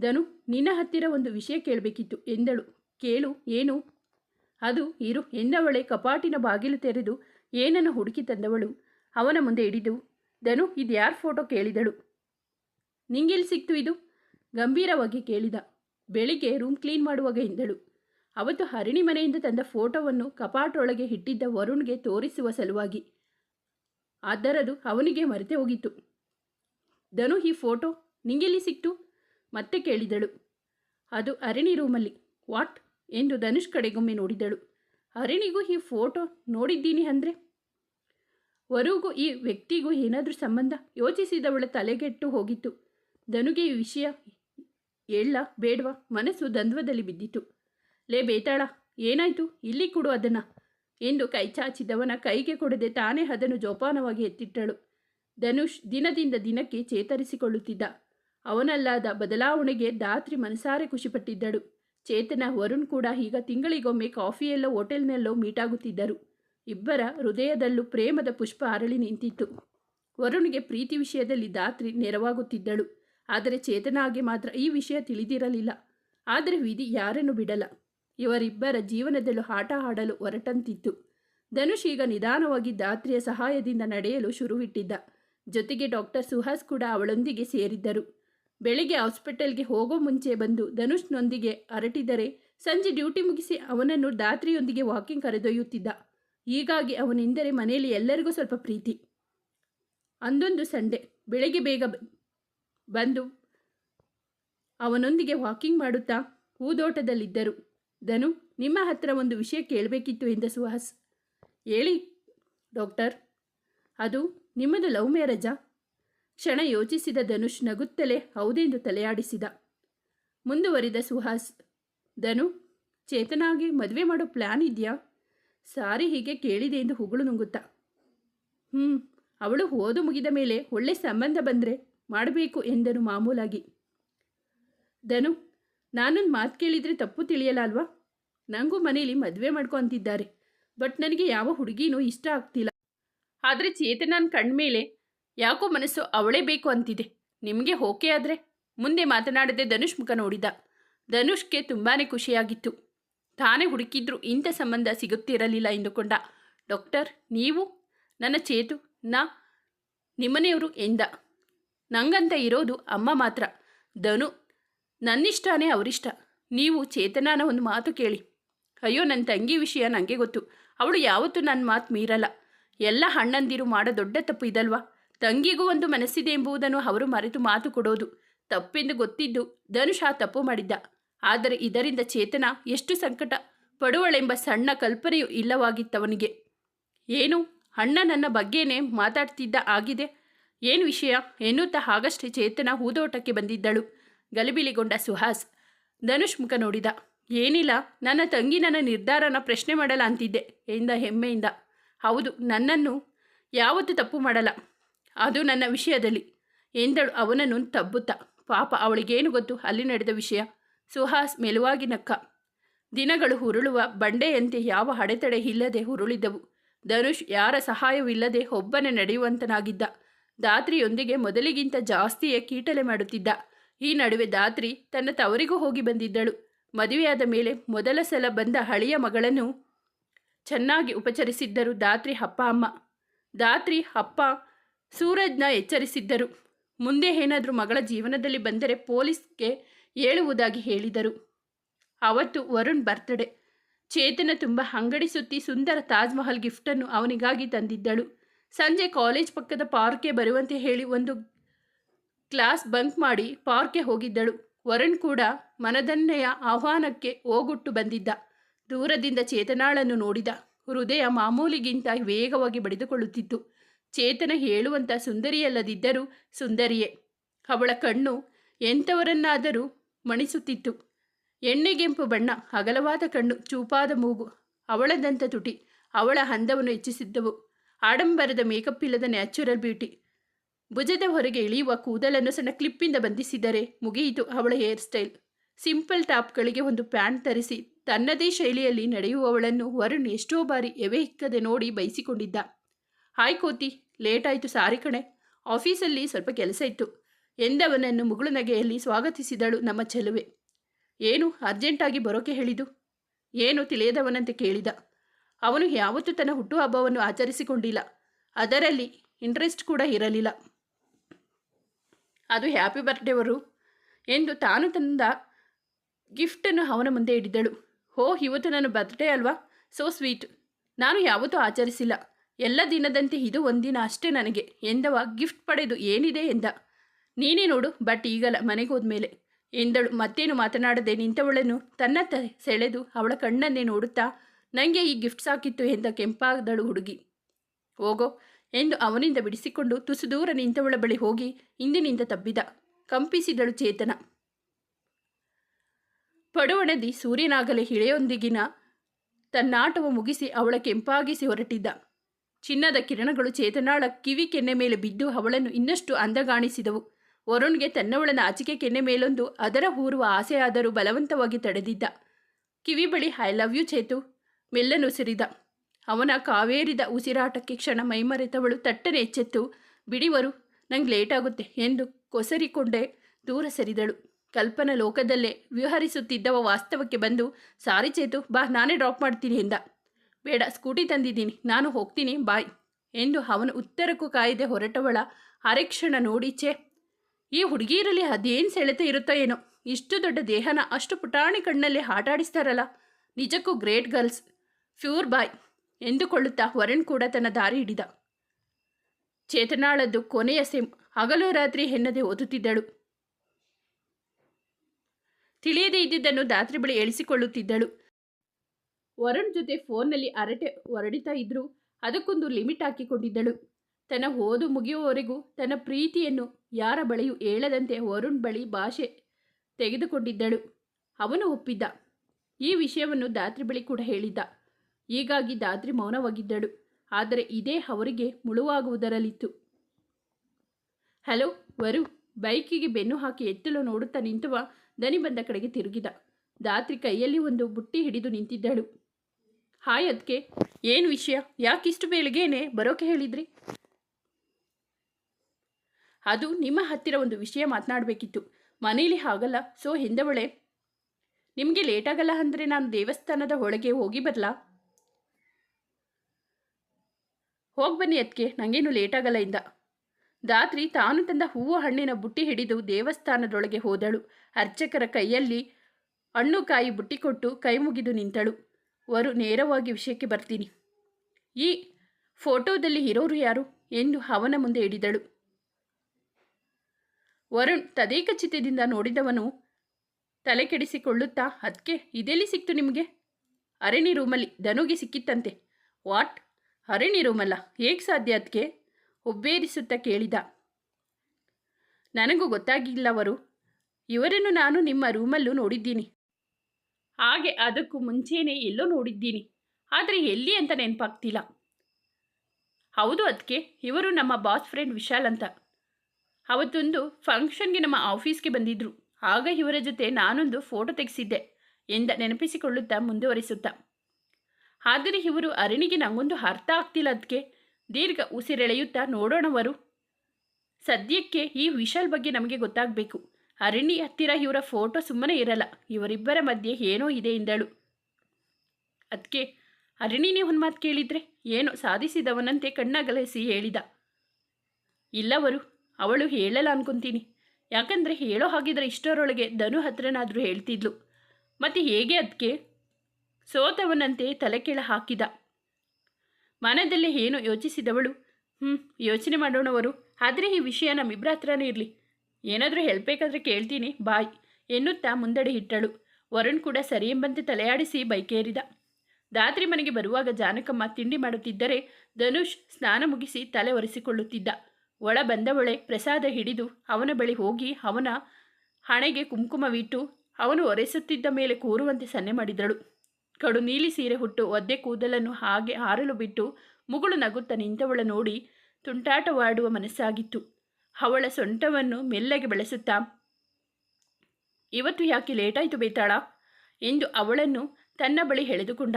ಧನು, ನಿನ್ನ ಹತ್ತಿರ ಒಂದು ವಿಷಯ ಕೇಳಬೇಕಿತ್ತು. ಎಂದಳು. ಕೇಳು. ಏನು? ಅದು, ಇರು. ಎಂದವಳೆ ಕಪಾಟಿನ ಬಾಗಿಲು ತೆರೆದು ಏನನ್ನು ಹುಡುಕಿ ತಂದವಳು. ಅವನ ಮುಂದೆ ಹಿಡಿದು ಧನು, ಇದು ಯಾರ ಫೋಟೋ ಕೇಳಿದಳು? ನಿಂಗೆಲ್ಲಿ ಸಿಕ್ತು ಇದು? ಗಂಭೀರವಾಗಿ ಕೇಳಿದ. ಬೆಳಿಗ್ಗೆ ರೂಮ್ ಕ್ಲೀನ್ ಮಾಡುವಾಗ ಎಂದಳು. ಅವತ್ತು ಹರಿಣಿ ಮನೆಯಿಂದ ತಂದ ಫೋಟೋವನ್ನು ಕಪಾಟೊಳಗೆ ಇಟ್ಟಿದ್ದ ವರುಣ್ಗೆ ತೋರಿಸುವ ಸಲುವಾಗಿ. ಅದರದು ಅವನಿಗೆ ಮರೆತೆ ಹೋಗಿತ್ತು. ಧನು ಈ ಫೋಟೋ ನಿಂಗೆಲ್ಲಿ ಸಿಕ್ತು? ಮತ್ತೆ ಕೇಳಿದಳು. ಅದು ಅರಣಿ ರೂಮಲ್ಲಿ. ವಾಟ್? ಎಂದು ಧನುಷ್ ಕಡೆಗೊಮ್ಮೆ ನೋಡಿದಳು. ಅರಣಿಗೂ ಈ ಫೋಟೋ ನೋಡಿದ್ದೀನಿ ಅಂದರೆ? ವರುಗೂ ಈ ವ್ಯಕ್ತಿಗೂ ಏನಾದರೂ ಸಂಬಂಧ? ಯೋಚಿಸಿದವಳ ತಲೆಗೆಟ್ಟು ಹೋಗಿತ್ತು. ಧನುಗೆ ಈ ವಿಷಯ ಹೇಳ ಬೇಡವಾ? ಮನಸ್ಸು ದ್ವಂದ್ವದಲ್ಲಿ ಬಿದ್ದಿತು ಲೇ ಬೇತಾಳ, ಏನಾಯ್ತು? ಇಲ್ಲಿ ಕೊಡು ಅದನ್ನು. ಎಂದು ಕೈ ಚಾಚಿದವನ ಕೈಗೆ ಕೊಡದೆ ತಾನೇ ಅದನ್ನು ಜೋಪಾನವಾಗಿ ಎತ್ತಿಟ್ಟಳು. ಧನುಷ್ ದಿನದಿಂದ ದಿನಕ್ಕೆ ಚೇತರಿಸಿಕೊಳ್ಳುತ್ತಿದ್ದ. ಅವನಲ್ಲಾದ ಬದಲಾವಣೆಗೆ ದಾತ್ರಿ ಮನಸಾರೆ ಖುಷಿಪಟ್ಟಿದ್ದಳು. ಚೇತನ, ವರುಣ್ ಕೂಡ ಈಗ ತಿಂಗಳಿಗೊಮ್ಮೆ ಕಾಫಿಯಲ್ಲೋ ಹೋಟೆಲ್ನಲ್ಲೋ ಮೀಟಾಗುತ್ತಿದ್ದರು. ಇಬ್ಬರ ಹೃದಯದಲ್ಲೂ ಪ್ರೇಮದ ಪುಷ್ಪ ಅರಳಿ ನಿಂತಿತ್ತು. ವರುಣ್ಗೆ ಪ್ರೀತಿ ವಿಷಯದಲ್ಲಿ ದಾತ್ರಿ ನೆರವಾಗುತ್ತಿದ್ದಳು. ಆದರೆ ಚೇತನಾಗೆ ಮಾತ್ರ ಈ ವಿಷಯ ತಿಳಿದಿರಲಿಲ್ಲ. ಆದರೆ ವಿಧಿ ಯಾರನ್ನು ಬಿಡಲ್ಲ. ಇವರಿಬ್ಬರ ಜೀವನದಲ್ಲೂ ಆಟ ಆಡಲು ಹೊರಟಂತಿತ್ತು ಧನುಷ್ ಈಗ ನಿಧಾನವಾಗಿ ದಾತ್ರಿಯ ಸಹಾಯದಿಂದ ನಡೆಯಲು ಶುರುವಿಟ್ಟಿದ್ದ. ಜೊತೆಗೆ ಡಾಕ್ಟರ್ ಸುಹಾಸ್ ಕೂಡ ಅವಳೊಂದಿಗೆ ಸೇರಿದ್ದರು. ಬೆಳಿಗ್ಗೆ ಹಾಸ್ಪಿಟಲ್ಗೆ ಹೋಗೋ ಮುಂಚೆ ಬಂದು ಧನುಷ್ನೊಂದಿಗೆ ಹರಟಿದರೆ ಸಂಜೆ ಡ್ಯೂಟಿ ಮುಗಿಸಿ ಅವನನ್ನು ದಾತ್ರಿಯೊಂದಿಗೆ ವಾಕಿಂಗ್ ಕರೆದೊಯ್ಯುತ್ತಿದ್ದ. ಹೀಗಾಗಿ ಅವನೆಂದರೆ ಮನೆಯಲ್ಲಿ ಎಲ್ಲರಿಗೂ ಸ್ವಲ್ಪ ಪ್ರೀತಿ. ಅಂದೊಂದು ಸಂಡೆ ಬೆಳಗ್ಗೆ ಬೇಗ ಬಂದು ಅವನೊಂದಿಗೆ ವಾಕಿಂಗ್ ಮಾಡುತ್ತಾ ಹೂದೋಟದಲ್ಲಿದ್ದರು. ಧನು, ನಿಮ್ಮ ಹತ್ರ ಒಂದು ವಿಷಯ ಕೇಳಬೇಕಿತ್ತು ಎಂದ ಸುಹಾಸ್. ಹೇಳಿ ಡಾಕ್ಟರ್. ಅದು ನಿಮ್ಮದು ಲವ್ ಮ್ಯಾರೇಜಾ? ಕ್ಷಣ ಯೋಚಿಸಿದ ಧನುಷ್ ನಗುತ್ತಲೇ ಹೌದೆಂದು ತಲೆಯಾಡಿಸಿದ. ಮುಂದುವರಿದ ಸುಹಾಸ್, ಧನು, ಚೇತನಾಗಿ ಮದುವೆ ಮಾಡೋ ಪ್ಲ್ಯಾನ್ ಇದೆಯಾ? ಸಾರಿ ಹೀಗೆ ಕೇಳಿದೆ ಎಂದು ಹುಗುಳು ನುಂಗುತ್ತಾ. ಹ್ಞೂ ಅವಳು ಓದು ಮುಗಿದ ಮೇಲೆ ಒಳ್ಳೆ ಸಂಬಂಧ ಬಂದರೆ ಮಾಡಬೇಕು ಎಂದನು ಮಾಮೂಲಾಗಿ. ಧನು, ನಾನೊಂದು ಮಾತು ಕೇಳಿದರೆ ತಪ್ಪು ತಿಳಿಯಲ್ಲ ನನಗೂ ಮನೇಲಿ ಮದುವೆ ಮಾಡ್ಕೊ ಅಂತಿದ್ದಾರೆ, ಬಟ್ ನನಗೆ ಯಾವ ಹುಡುಗಿನೂ ಇಷ್ಟ ಆಗ್ತಿಲ್ಲ. ಆದರೆ ಚೇತನನ ಕಣ್ಮೇಲೆ ಯಾಕೋ ಮನಸ್ಸು ಅವಳೇ ಬೇಕು ಅಂತಿದೆ. ನಿಮಗೆ ಓಕೆ ಆದರೆ? ಮುಂದೆ ಮಾತನಾಡದೆ ಧನುಷ್ ಮುಖ ನೋಡಿದ. ಧನುಷ್ಗೆ ತುಂಬಾ ಖುಷಿಯಾಗಿತ್ತು. ತಾನೇ ಹುಡುಕಿದ್ರು ಇಂಥ ಸಂಬಂಧ ಸಿಗುತ್ತಿರಲಿಲ್ಲ ಎಂದುಕೊಂಡ. ಡಾಕ್ಟರ್, ನೀವು? ನನ್ನ ಚೇತು, ನಾ ನಿಮ್ಮನೆಯವರು ಎಂದ. ನಂಗಂತ ಇರೋದು ಅಮ್ಮ ಮಾತ್ರ. ಧನು ನನ್ನಿಷ್ಟಾನೇ ಅವರಿಷ್ಟ. ನೀವು ಚೇತನಾನ ಒಂದು ಮಾತು ಕೇಳಿ. ಅಯ್ಯೋ ನನ್ನ ತಂಗಿ ವಿಷಯ ನನಗೆ ಗೊತ್ತು. ಅವಳು ಯಾವತ್ತೂ ನನ್ನ ಮಾತು ಮೀರಲ್ಲ. ಎಲ್ಲ ಹಣ್ಣಂದಿರು ಮಾಡೋ ದೊಡ್ಡ ತಪ್ಪು ಇದಲ್ವಾ? ತಂಗಿಗೂ ಒಂದು ಮನಸ್ಸಿದೆ ಎಂಬುದನ್ನು ಅವರು ಮರೆತು ಮಾತು ಕೊಡೋದು ತಪ್ಪೆಂದು ಗೊತ್ತಿದ್ದು ಧನುಷ್ ತಪ್ಪು ಮಾಡಿದ್ದ. ಆದರೆ ಇದರಿಂದ ಚೇತನ ಎಷ್ಟು ಸಂಕಟ? ಪಡುವಳೆಂಬ ಸಣ್ಣ ಕಲ್ಪನೆಯೂ ಇಲ್ಲವಾಗಿತ್ತವನಿಗೆ. ಏನು? ಅಣ್ಣ ನನ್ನ ಬಗ್ಗೆನೇ ಮಾತಾಡ್ತಿದ್ದ ಆಗಿದೆ. ಏನು ವಿಷಯ? ಎನ್ನುತ್ತಾ ಆಗಷ್ಟೇ ಚೇತನ ಹೂದೋಟಕ್ಕೆ ಬಂದಿದ್ದಳು. ಗಲಿಬಿಲಿಗೊಂಡ ಸುಹಾಸ್, ಧನುಷ್ ಮುಖ ನೋಡಿದ. ಏನಿಲ್ಲ, ನನ್ನ ತಂಗಿ ನನ್ನ ನಿರ್ಧಾರನ ಪ್ರಶ್ನೆ ಮಾಡಲ್ಲ ಅಂತಿದ್ದೆ ಎಂದ ಹೆಮ್ಮೆಯಿಂದ. ಹೌದು, ನನ್ನನ್ನು ಯಾವತ್ತೂ ತಪ್ಪು ಮಾಡಲ್ಲ. ಅದು ನನ್ನ ವಿಷಯದಲ್ಲಿ. ಎಂದಳು ಅವನನ್ನು ತಬ್ಬುತ್ತ. ಪಾಪ, ಅವಳಿಗೇನು ಗೊತ್ತು? ಅಲ್ಲಿ ನಡೆದ ವಿಷಯ. ಸುಹಾಸ್ ಮೆಲುವಾಗಿ ನಕ್ಕ. ದಿನಗಳು ಹುರುಳುವ ಬಂಡೆಯಂತೆ ಯಾವ ಅಡೆತಡೆ ಇಲ್ಲದೆ ಹುರುಳಿದ್ದವು. ಧನುಷ್ ಯಾರ ಸಹಾಯವಿಲ್ಲದೆ ಒಬ್ಬನೇ ನಡೆಯುವಂತನಾಗಿದ್ದ. ದಾತ್ರಿಯೊಂದಿಗೆ ಮೊದಲಿಗಿಂತ ಜಾಸ್ತಿಯೇ ಕೀಟಲೆ ಮಾಡುತ್ತಿದ್ದ. ಈ ನಡುವೆ ದಾತ್ರಿ ತನ್ನ ತವರಿಗೂ ಹೋಗಿ ಬಂದಿದ್ದಳು. ಮದುವೆಯಾದ ಮೇಲೆ ಮೊದಲ ಸಲ ಬಂದ ಹಳೆಯ ಮಗಳನ್ನು ಚೆನ್ನಾಗಿ ಉಪಚರಿಸಿದ್ದರು ದಾತ್ರಿ ಅಪ್ಪ ಅಮ್ಮ. ದಾತ್ರಿ ಅಪ್ಪ ಸೂರಜ್ನ ಎಚ್ಚರಿಸಿದ್ದರು. ಮುಂದೆ ಏನಾದರೂ ಮಗಳ ಜೀವನದಲ್ಲಿ ಬಂದರೆ ಪೊಲೀಸ್ಗೆ ಹೇಳುವುದಾಗಿ ಹೇಳಿದರು. ಅವತ್ತು ವರುಣ್ ಬರ್ತ್ಡೇ. ಚೇತನ ತುಂಬ ಅಂಗಡಿ ಸುತ್ತಿ ಸುಂದರ ತಾಜ್ ಮಹಲ್ ಗಿಫ್ಟನ್ನು ಅವನಿಗಾಗಿ ತಂದಿದ್ದಳು. ಸಂಜೆ ಕಾಲೇಜ್ ಪಕ್ಕದ ಪಾರ್ಕ್ಗೆ ಬರುವಂತೆ ಹೇಳಿ ಒಂದು ಕ್ಲಾಸ್ ಬಂಕ್ ಮಾಡಿ ಪಾರ್ಕ್ಗೆ ಹೋಗಿದ್ದಳು. ವರುಣ್ ಕೂಡ ಮನದನ್ನೆಯ ಆಹ್ವಾನಕ್ಕೆ ಹೋಗುಟ್ಟು ಬಂದಿದ್ದ. ದೂರದಿಂದ ಚೇತನಾಳನ್ನು ನೋಡಿದ. ಹೃದಯ ಮಾಮೂಲಿಗಿಂತ ವೇಗವಾಗಿ ಬಡಿದುಕೊಳ್ಳುತ್ತಿತ್ತು. ಚೇತನ ಹೇಳುವಂಥ ಸುಂದರಿಯಲ್ಲದಿದ್ದರೂ ಸುಂದರಿಯೇ. ಅವಳ ಕಣ್ಣು ಎಂಥವರನ್ನಾದರೂ ಮಣಿಸುತ್ತಿತ್ತು. ಎಣ್ಣೆಗೆಂಪು ಬಣ್ಣ, ಅಗಲವಾದ ಕಣ್ಣು, ಚೂಪಾದ ಮೂಗು ಅವಳದಂಥ ತುಟಿ, ಅವಳ ಹಂದವನ್ನು ಹೆಚ್ಚಿಸಿದ್ದವು. ಆಡಂಬರದ ಮೇಕಪ್ ಇಲ್ಲದ ನ್ಯಾಚುರಲ್ ಬ್ಯೂಟಿ. ಭುಜದ ಹೊರಗೆ ಇಳಿಯುವ ಕೂದಲನ್ನು ಸಣ್ಣ ಕ್ಲಿಪ್ಪಿಂದ ಬಂಧಿಸಿದರೆ ಮುಗಿಯಿತು ಅವಳ ಹೇರ್ ಸ್ಟೈಲ್. ಸಿಂಪಲ್ ಟಾಪ್ಗಳಿಗೆ ಒಂದು ಪ್ಯಾಂಟ್ ಧರಿಸಿ ತನ್ನದೇ ಶೈಲಿಯಲ್ಲಿ ನಡೆಯುವವಳನ್ನು ವರುಣ್ ಎಷ್ಟೋ ಬಾರಿ ಎವೆ ಇಕ್ಕದೆ ನೋಡಿ ಬಯಸಿಕೊಂಡಿದ್ದ ಹಾಯ್ ಕೋತಿ, ಲೇಟ್ ಆಯಿತು ಸಾರಿ ಕಣೆ. ಆಫೀಸಲ್ಲಿ ಸ್ವಲ್ಪ ಕೆಲಸ ಇತ್ತು. ಎಂದವನನ್ನು ಮುಗುಳು ನಗೆಯಲ್ಲಿ ಸ್ವಾಗತಿಸಿದಳು ನಮ್ಮ ಚೆಲುವೆ. ಏನು ಅರ್ಜೆಂಟಾಗಿ ಬರೋಕೆ ಹೇಳಿದು ಏನು ತಿಳಿಯದವನಂತೆ ಕೇಳಿದ. ಅವನು ಯಾವತ್ತೂ ತನ್ನ ಹುಟ್ಟುಹಬ್ಬವನ್ನು ಆಚರಿಸಿಕೊಂಡಿಲ್ಲ. ಅದರಲ್ಲಿ ಇಂಟ್ರೆಸ್ಟ್ ಕೂಡ ಇರಲಿಲ್ಲ. ಅದು ಹ್ಯಾಪಿ ಬರ್ಡೇವರು ಎಂದು ತಾನು ತಂದ ಗಿಫ್ಟನ್ನು ಅವನ ಮುಂದೆ ಹಿಡಿದಳು ಹೋ, ಇವತ್ತು ನನ್ನ ಬರ್ತ್ಡೇ ಅಲ್ವಾ? ಸೋ ಸ್ವೀಟ್ ನಾನು ಯಾವತ್ತೂ ಆಚರಿಸಿಲ್ಲ. ಎಲ್ಲ ದಿನದಂತೆ ಇದು ಒಂದಿನ ಅಷ್ಟೇ ನನಗೆ. ಎಂದವ ಗಿಫ್ಟ್ ಪಡೆದು ಏನಿದೆ ಎಂದ. ನೀನೇ ನೋಡು ಬಟ್ ಈಗಲ್ಲ, ಮನೆಗೆ ಹೋದ್ಮೇಲೆ. ಎಂದಳು, ಮತ್ತೇನು ಮಾತನಾಡದೆ ನಿಂತವಳನ್ನು ತನ್ನ ತ, ಸೆಳೆದು ಅವಳ ಕಣ್ಣನ್ನೇ ನೋಡುತ್ತಾ ನನಗೆ ಈ ಗಿಫ್ಟ್ ಸಾಕಿತ್ತು ಎಂದ ಕೆಂಪಾದಳು ಹುಡುಗಿ. ಹೋಗೋ, ಎಂದು ಅವನಿಂದ ಬಿಡಿಸಿಕೊಂಡು ತುಸು ದೂರ ನಿಂತವಳ ಬಳಿ ಹೋಗಿ, ಹಿಂದಿನಿಂದ ತಬ್ಬಿದ. ಕಂಪಿಸಿದಳು ಚೇತನ. ಪಡುವಣದಿ ಸೂರ್ಯನಾಗಲೇ ಹಿಳೆಯೊಂದಿಗಿನ ತನ್ನಾಟವು ಮುಗಿಸಿ ಅವಳ ಕೆಂಪಾಗಿಸಿ ಹೊರಟಿದ್ದ. ಚಿನ್ನದ ಕಿರಣಗಳು ಚೇತನಾಳ ಕಿವಿ ಕೆನ್ನೆ ಮೇಲೆ ಬಿದ್ದು ಅವಳನ್ನು ಇನ್ನಷ್ಟು ಅಂದಗಾಣಿಸಿದವು. ವರುಣ್ಗೆ ತನ್ನವಳನ ಆಚಿಕೆ ಕೆನ್ನೆ ಮೇಲೊಂದು ಅದರ ಹೂರುವ ಆಸೆಯಾದರೂ ಬಲವಂತವಾಗಿ ತಡೆದಿದ್ದ. ಕಿವಿ ಬಳಿ, ಐ ಲವ್ ಯು ಚೇತು ಮೆಲ್ಲನುಸಿರಿದ ಅವನ ಕಾವೇರಿದ ಉಸಿರಾಟಕ್ಕೆ ಕ್ಷಣ ಮೈಮರೆತವಳು ತಟ್ಟನೆ ಎಚ್ಚೆತ್ತು ಬಿಡಿವರು ನಂಗೆ ಲೇಟಾಗುತ್ತೆ, ಎಂದು ಕೊಸರಿಕೊಂಡೆ ದೂರ ಸರಿದಳು. ಕಲ್ಪನ ಲೋಕದಲ್ಲೇ ವಿಹರಿಸುತ್ತಿದ್ದವ ವಾಸ್ತವಕ್ಕೆ ಬಂದು, ಸಾರಿ ಚೇತು, ಬಾ, ನಾನೇ ಡ್ರಾಪ್ ಮಾಡ್ತೀನಿ ಎಂದ. ಬೇಡ, ಸ್ಕೂಟಿ ತಂದಿದ್ದೀನಿ, ನಾನು ಹೋಗ್ತೀನಿ, ಬಾಯ್ ಎಂದು ಅವನು ಉತ್ತರಕ್ಕೂ ಕಾಯದೆ ಹೊರಟವಳ ಅರೆಕ್ಷಣ ನೋಡಿ, ಛೇ, ಈ ಹುಡುಗಿಯರಲ್ಲಿ ಅದೇನು ಸೆಳೆತ ಇರುತ್ತೋ ಏನೋ, ಇಷ್ಟು ದೊಡ್ಡ ದೇಹನ ಅಷ್ಟು ಪುಟಾಣಿ ಕಣ್ಣಲ್ಲಿ ಆಟಾಡಿಸ್ತಾರಲ್ಲ ನಿಜಕ್ಕೂ ಗ್ರೇಟ್ ಗರ್ಲ್ಸ್ ಫ್ಯೂರ್ ಬಾಯ್ ಎಂದುಕೊಳ್ಳುತ್ತಾ ವರುಣ್ ಕೂಡ ತನ್ನ ದಾರಿ ಹಿಡಿದ. ಚೇತನಾಳದ್ದು ಕೊನೆಯ ಸೆಮ್, ಹಗಲು ರಾತ್ರಿ ಹೆನ್ನದೆ ಓದುತ್ತಿದ್ದಳು. ತಿಳಿಯದೇ ಇದ್ದಿದ್ದನ್ನು ದಾತ್ರಿ ಬಳಿ ಎಳಿಸಿಕೊಳ್ಳುತ್ತಿದ್ದಳು. ವರುಣ್ ಜೊತೆ ಫೋನ್ನಲ್ಲಿ ಅರಟೆ ಹೊರಡಿತಾ ಇದ್ರೂ ಅದಕ್ಕೊಂದು ಲಿಮಿಟ್ ಹಾಕಿಕೊಂಡಿದ್ದಳು. ತನ್ನ ಓದು ಮುಗಿಯುವವರೆಗೂ ತನ್ನ ಪ್ರೀತಿಯನ್ನು ಯಾರ ಬಳಿಯೂ ಹೇಳದಂತೆ ವರುಣ್ ಬಳಿ ಭಾಷೆ ತೆಗೆದುಕೊಂಡಿದ್ದಳು. ಅವನು ಒಪ್ಪಿದ್ದ. ಈ ವಿಷಯವನ್ನು ದಾತ್ರಿ ಬಳಿ ಕೂಡ ಹೇಳಿದ್ದ. ಹೀಗಾಗಿ ದಾತ್ರಿ ಮೌನವಾಗಿದ್ದಳು. ಆದರೆ ಇದೇ ಅವರಿಗೆ ಮುಳುವಾಗುವುದರಲ್ಲಿತ್ತು. ಹಲೋ ವರು ಬೈಕಿಗೆ ಬೆನ್ನು ಹಾಕಿ ಎತ್ತಲು ನೋಡುತ್ತಾ ನಿಂತುವ ದನಿ ಬಂದ ಕಡೆಗೆ ತಿರುಗಿದ. ದಾತ್ರಿ ಕೈಯಲ್ಲಿ ಒಂದು ಬುಟ್ಟಿ ಹಿಡಿದು ನಿಂತಿದ್ದಳು. ಹಾಯ್ ಅದಕ್ಕೆ ಏನು ವಿಷಯ? ಯಾಕಿಷ್ಟು ಬೆಳಗ್ಗೆನೆ ಬರೋಕೆ ಹೇಳಿದ್ರಿ? ಅದು ನಿಮ್ಮ ಹತ್ತಿರ ಒಂದು ವಿಷಯ ಮಾತನಾಡಬೇಕಿತ್ತು. ಮನೇಲಿ ಹಾಗಲ್ಲ, ಸೊ ಹಿಂದವಳೆ? ನಿಮಗೆ ಲೇಟ್ ಆಗಲ್ಲ ಅಂದರೆ ನಾನು ದೇವಸ್ಥಾನದ ಒಳಗೆ ಹೋಗಿ ಬರಲಾ? ಹೋಗಿ ಬನ್ನಿ ಅದಕ್ಕೆ ನನಗೇನು ಲೇಟ್ ಆಗಲ್ಲ ಇಂದ. ದಾತ್ರಿ ತಾನು ತಂದ ಹೂವು ಹಣ್ಣಿನ ಬುಟ್ಟಿ ಹಿಡಿದು ದೇವಸ್ಥಾನದೊಳಗೆ ಹೋದಳು. ಅರ್ಚಕರ ಕೈಯಲ್ಲಿ ಹಣ್ಣು ಕಾಯಿ ಬುಟ್ಟಿ ಕೊಟ್ಟು ಕೈ ಮುಗಿದು ನಿಂತಳು. ವರು, ನೇರವಾಗಿ ವಿಷಯಕ್ಕೆ ಬರ್ತೀನಿ. ಈ ಫೋಟೋದಲ್ಲಿ ಇರೋರು ಯಾರು? ಎಂದು ಅವನ ಮುಂದೆ ಹಿಡಿದಳು. ವರುಣ್, ತದೇಕ ಚಿತ್ತದಿಂದ ನೋಡಿದವನು ತಲೆ ಕೆಡಿಸಿಕೊಳ್ಳುತ್ತಾ ಅದಕ್ಕೆ ಇದೆಲ್ಲಿ ಸಿಕ್ತು ನಿಮಗೆ? ಅರಣಿ ರೂಮಲ್ಲಿ, ಧನುಗೆ ಸಿಕ್ಕಿತ್ತಂತೆ. ವಾಟ್? ಅರಣಿ ರೂಮಲ್ಲ, ಹೇಗೆ ಸಾಧ್ಯ ಅದಕ್ಕೆ ಒಬ್ಬೇರಿಸುತ್ತಾ ಕೇಳಿದ. ನನಗೂ ಗೊತ್ತಾಗಿಲ್ಲವರು. ಇವರನ್ನು ನಾನು ನಿಮ್ಮ ರೂಮಲ್ಲೂ ನೋಡಿದ್ದೀನಿ. ಹಾಗೆ ಅದಕ್ಕೂ ಮುಂಚೆನೇ ಎಲ್ಲೋ ನೋಡಿದ್ದೀನಿ. ಆದರೆ ಎಲ್ಲಿ ಅಂತ ನೆನಪಾಗ್ತಿಲ್ಲ. ಹೌದು ಅದಕ್ಕೆ ಇವರು ನಮ್ಮ ಬಾಸ್ ಫ್ರೆಂಡ್ ವಿಶಾಲ್ ಅಂತ. ಅವತ್ತೊಂದು ಫಂಕ್ಷನ್ಗೆ ನಮ್ಮ ಆಫೀಸ್ಗೆ ಬಂದಿದ್ದರು ಆಗ ಇವರ ಜೊತೆ ನಾನೊಂದು ಫೋಟೋ ತೆಗೆಸಿದ್ದೆ ಎಂದ ನೆನಪಿಸಿಕೊಳ್ಳುತ್ತಾ ಮುಂದುವರಿಸುತ್ತಾ. ಆದರೆ ಇವರು ಅರಣಿಗೆ ನಂಗೊಂದು ಅರ್ಥ ಆಗ್ತಿಲ್ಲ ಅದಕ್ಕೆ ದೀರ್ಘ ಉಸಿರೆಳೆಯುತ್ತಾ ನೋಡೋಣವರು. ಸದ್ಯಕ್ಕೆ ಈ ವಿಶಾಲ್ ಬಗ್ಗೆ ನಮಗೆ ಗೊತ್ತಾಗಬೇಕು. ಅರಣಿ ಹತ್ತಿರ ಇವರ ಫೋಟೋ ಸುಮ್ಮನೆ ಇರಲ್ಲ. ಇವರಿಬ್ಬರ ಮಧ್ಯೆ ಏನೋ ಇದೆ ಎಂದಳು. ಅದಕ್ಕೆ ಅರಣಿನೇ ಒಂದು ಮಾತು ಕೇಳಿದ್ರೆ ಏನೋ ಸಾಧಿಸಿದವನಂತೆ ಕಣ್ಣಗಲಿಸಿ ಹೇಳಿದ. ಇಲ್ಲವರು, ಅವಳು ಹೇಳಲ್ಲ ಅನ್ಕೊಂತೀನಿ. ಯಾಕಂದರೆ ಹೇಳೋ ಹಾಗಿದ್ರೆ ಇಷ್ಟರೊಳಗೆ ಧನು ಹತ್ರನಾದರೂ ಹೇಳ್ತಿದ್ಲು. ಮತ್ತು ಹೇಗೆ ಅದಕ್ಕೆ ಸೋತವನಂತೆ ತಲೆ ಕೆಳ ಹಾಕಿದ ಮನದಲ್ಲೇ ಏನು ಯೋಚಿಸಿದವಳು? ಹ್ಞೂ ಯೋಚನೆ ಮಾಡೋಣವರು. ಆದರೆ ಈ ವಿಷಯ ನಮ್ಮಿಬ್ಬರ ಹತ್ರನೇ ಇರಲಿ. ಏನಾದರೂ ಹೇಳಬೇಕಾದ್ರೆ ಬೇಕಾದರೆ ಕೇಳ್ತೀನಿ, ಬಾಯ್, ಎನ್ನುತ್ತಾ ಮುಂದಡೆ ಇಟ್ಟಳು. ವರುಣ್ ಕೂಡ ಸರಿ ತಲೆಯಾಡಿಸಿ ಬೈಕೇರಿದ ದಾತ್ರಿ ಮನೆಗೆ ಬರುವಾಗ ಜಾನಕಮ್ಮ ತಿಂಡಿ ಮಾಡುತ್ತಿದ್ದರೆ ಧನುಷ್ ಸ್ನಾನ ಮುಗಿಸಿ ತಲೆ ಒರೆಸಿಕೊಳ್ಳುತ್ತಿದ್ದ. ಒಳ ಬಂದವಳೆ ಪ್ರಸಾದ ಹಿಡಿದು ಅವನ ಬಳಿ ಹೋಗಿ ಅವನ ಹಣೆಗೆ ಕುಂಕುಮವಿಟ್ಟು ಅವನು ಒರೆಸುತ್ತಿದ್ದ ಮೇಲೆ ಕೂರುವಂತೆ ಸನ್ನೆ ಮಾಡಿದಳು. ಕಡು ನೀಲಿ ಸೀರೆ ಹುಟ್ಟು ಒದ್ದೆ ಕೂದಲನ್ನು ಹಾಗೆ ಹಾರಲು ಬಿಟ್ಟು ಮುಗುಳು ನಗುತ್ತ ನಿಂತವಳ ನೋಡಿ ತುಂಟಾಟವಾಡುವ ಮನಸ್ಸಾಗಿತ್ತು. ಅವಳ ಸೊಂಟವನ್ನು ಮೆಲ್ಲಗೆ ಬೆಳೆಸುತ್ತಾ, ಇವತ್ತು ಯಾಕೆ ಲೇಟಾಯಿತು ಬೇತಾಳ ಎಂದು ಅವಳನ್ನು ತನ್ನ ಬಳಿ ಎಳೆದುಕೊಂಡ.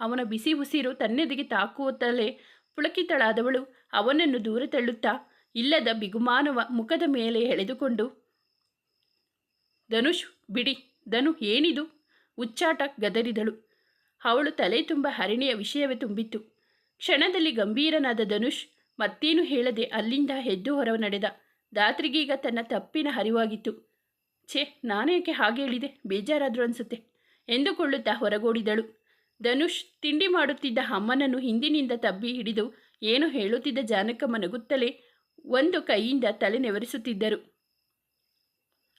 ಅವನ ಬಿಸಿ ಉಸಿರು ತನ್ನೆದಿಗೆ ತಾಕುವತ್ತಲೇ ಪುಳಕಿತಳಾದವಳು ಅವನನ್ನು ದೂರ ತಳ್ಳುತ್ತಾ, ಇಲ್ಲದ ಬಿಗುಮಾನವ ಮುಖದ ಮೇಲೆ ಎಳೆದುಕೊಂಡು, ಧನುಷ್, ಬಿಡಿ, ಧನು ಏನಿದು ಉಚ್ಚಾಟ ಗದರಿದಳು. ಅವಳು ತಲೆ ತುಂಬ ಹರಿಣಿಯ ವಿಷಯವೇ ತುಂಬಿತ್ತು. ಕ್ಷಣದಲ್ಲಿ ಗಂಭೀರನಾದ ಧನುಷ್ ಮತ್ತೇನು ಹೇಳದೆ ಅಲ್ಲಿಂದ ಹೆದ್ದು ಹೊರ ನಡೆದ. ದಾತ್ರಿಗೀಗ ತನ್ನ ತಪ್ಪಿನ ಹರಿವಾಗಿತ್ತು ಛೇ ನಾನೇಕೆ ಹಾಗೆ ಹೇಳಿದೆ? ಬೇಜಾರಾದ್ರು ಅನಿಸುತ್ತೆ. ಎಂದುಕೊಳ್ಳುತ್ತಾ ಹೊರಗೋಡಿದಳು. ಧನುಷ್ ತಿಂಡಿ ಮಾಡುತ್ತಿದ್ದ ಅಮ್ಮನನ್ನು ಹಿಂದಿನಿಂದ ತಬ್ಬಿ ಹಿಡಿದು ಏನು ಹೇಳುತ್ತಿದ್ದ ಜಾನಕಮ್ಮ ನಗುತ್ತಲೇ ಒಂದು ಕೈಯಿಂದ ತಲೆ ನೆವರಿಸುತ್ತಿದ್ದರು.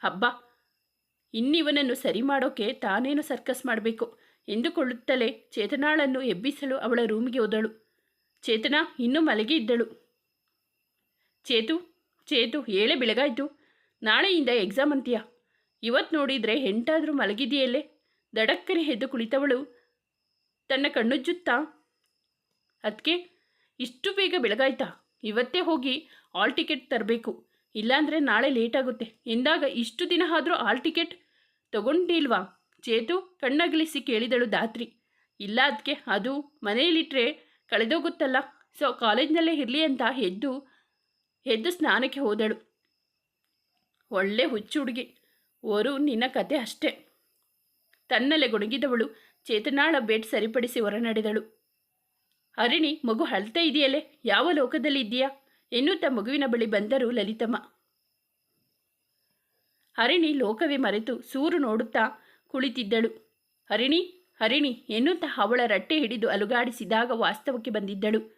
ಹಬ್ಬ ಇನ್ನಿವನನ್ನು ಸರಿ ಮಾಡೋಕೆ ತಾನೇನು ಸರ್ಕಸ್ ಮಾಡಬೇಕು? ಎಂದುಕೊಳ್ಳುತ್ತಲೇ ಚೇತನಾಳನ್ನು ಎಬ್ಬಿಸಲು ಅವಳ ರೂಮಿಗೆ ಹೋದಳು. ಚೇತನಾ ಇನ್ನೂ ಮಲಗಿ ಇದ್ದಳು. ಚೇತು ಚೇತು, ಏಳೆ ಬೆಳಗಾಯಿತು. ನಾಳೆಯಿಂದ ಎಕ್ಸಾಮ್ ಅಂತೀಯ. ಇವತ್ತು ನೋಡಿದರೆ ಎಂಟಾದರೂ ಮಲಗಿದೆಯಲ್ಲೇ. ದಡಕ್ಕನೆ ಎದ್ದು ಕುಳಿತವಳು. ತನ್ನ ಕಣ್ಣುಜ್ಜುತ್ತಾ ಅದಕ್ಕೆ ಇಷ್ಟು ಬೇಗ ಬೆಳಗಾಯ್ತಾ? ಇವತ್ತೇ ಹೋಗಿ ಆಲ್ ಟಿಕೆಟ್ ತರಬೇಕು. ಇಲ್ಲಾಂದರೆ ನಾಳೆ ಲೇಟ್ ಆಗುತ್ತೆ. ಎಂದಾಗ ಇಷ್ಟು ದಿನ ಆದರೂ ಆಲ್ ಟಿಕೆಟ್ ತಗೊಂಡಿಲ್ವಾ ಚೇತು ಕಣ್ಣಗಲಿಸಿ ಕೇಳಿದಳು ದಾತ್ರಿ ಇಲ್ಲ ಅದಕ್ಕೆ ಅದು ಮನೆಯಲ್ಲಿಟ್ಟರೆ ಕಳೆದೋಗುತ್ತಲ್ಲ. ಸೊ, ಕಾಲೇಜ್ನಲ್ಲೇ ಇರಲಿ ಅಂತ ಎದ್ದು ಎದ್ದು ಸ್ನಾನಕ್ಕೆ ಹೋದಳು. ಒಳ್ಳೆ ಹುಚ್ಚು ಹುಡುಗಿ. ಓರು ನಿನ್ನ ಕತೆ ಅಷ್ಟೇ. ತನ್ನಲ್ಲೇ ಗೊಣಗಿದವಳು. ಚೇತನಾಳ ಬೇಟ್ ಸರಿಪಡಿಸಿ ಹೊರನಡೆದಳು. ಹರಿಣಿ, ಮಗು ಅಳ್ತಾ ಇದೆಯಲ್ಲೇ? ಯಾವ ಲೋಕದಲ್ಲಿ ಇದೆಯಾ ಎನ್ನುತ್ತಾ ಮಗುವಿನ ಬಳಿ ಬಂದರು ಲಲಿತಮ್ಮ. ಹರಿಣಿ ಲೋಕವೇ ಮರೆತು ಸೂರು ನೋಡುತ್ತಾ ಕುಳಿತಿದ್ದಳು. ಹರಿಣಿ ಹರಿಣಿ, ಎನ್ನುತ್ತಾ ಅವಳ ರಟ್ಟೆ ಹಿಡಿದು ಅಲುಗಾಡಿಸಿದಾಗ ವಾಸ್ತವಕ್ಕೆ ಬಂದಿದ್ದಳು.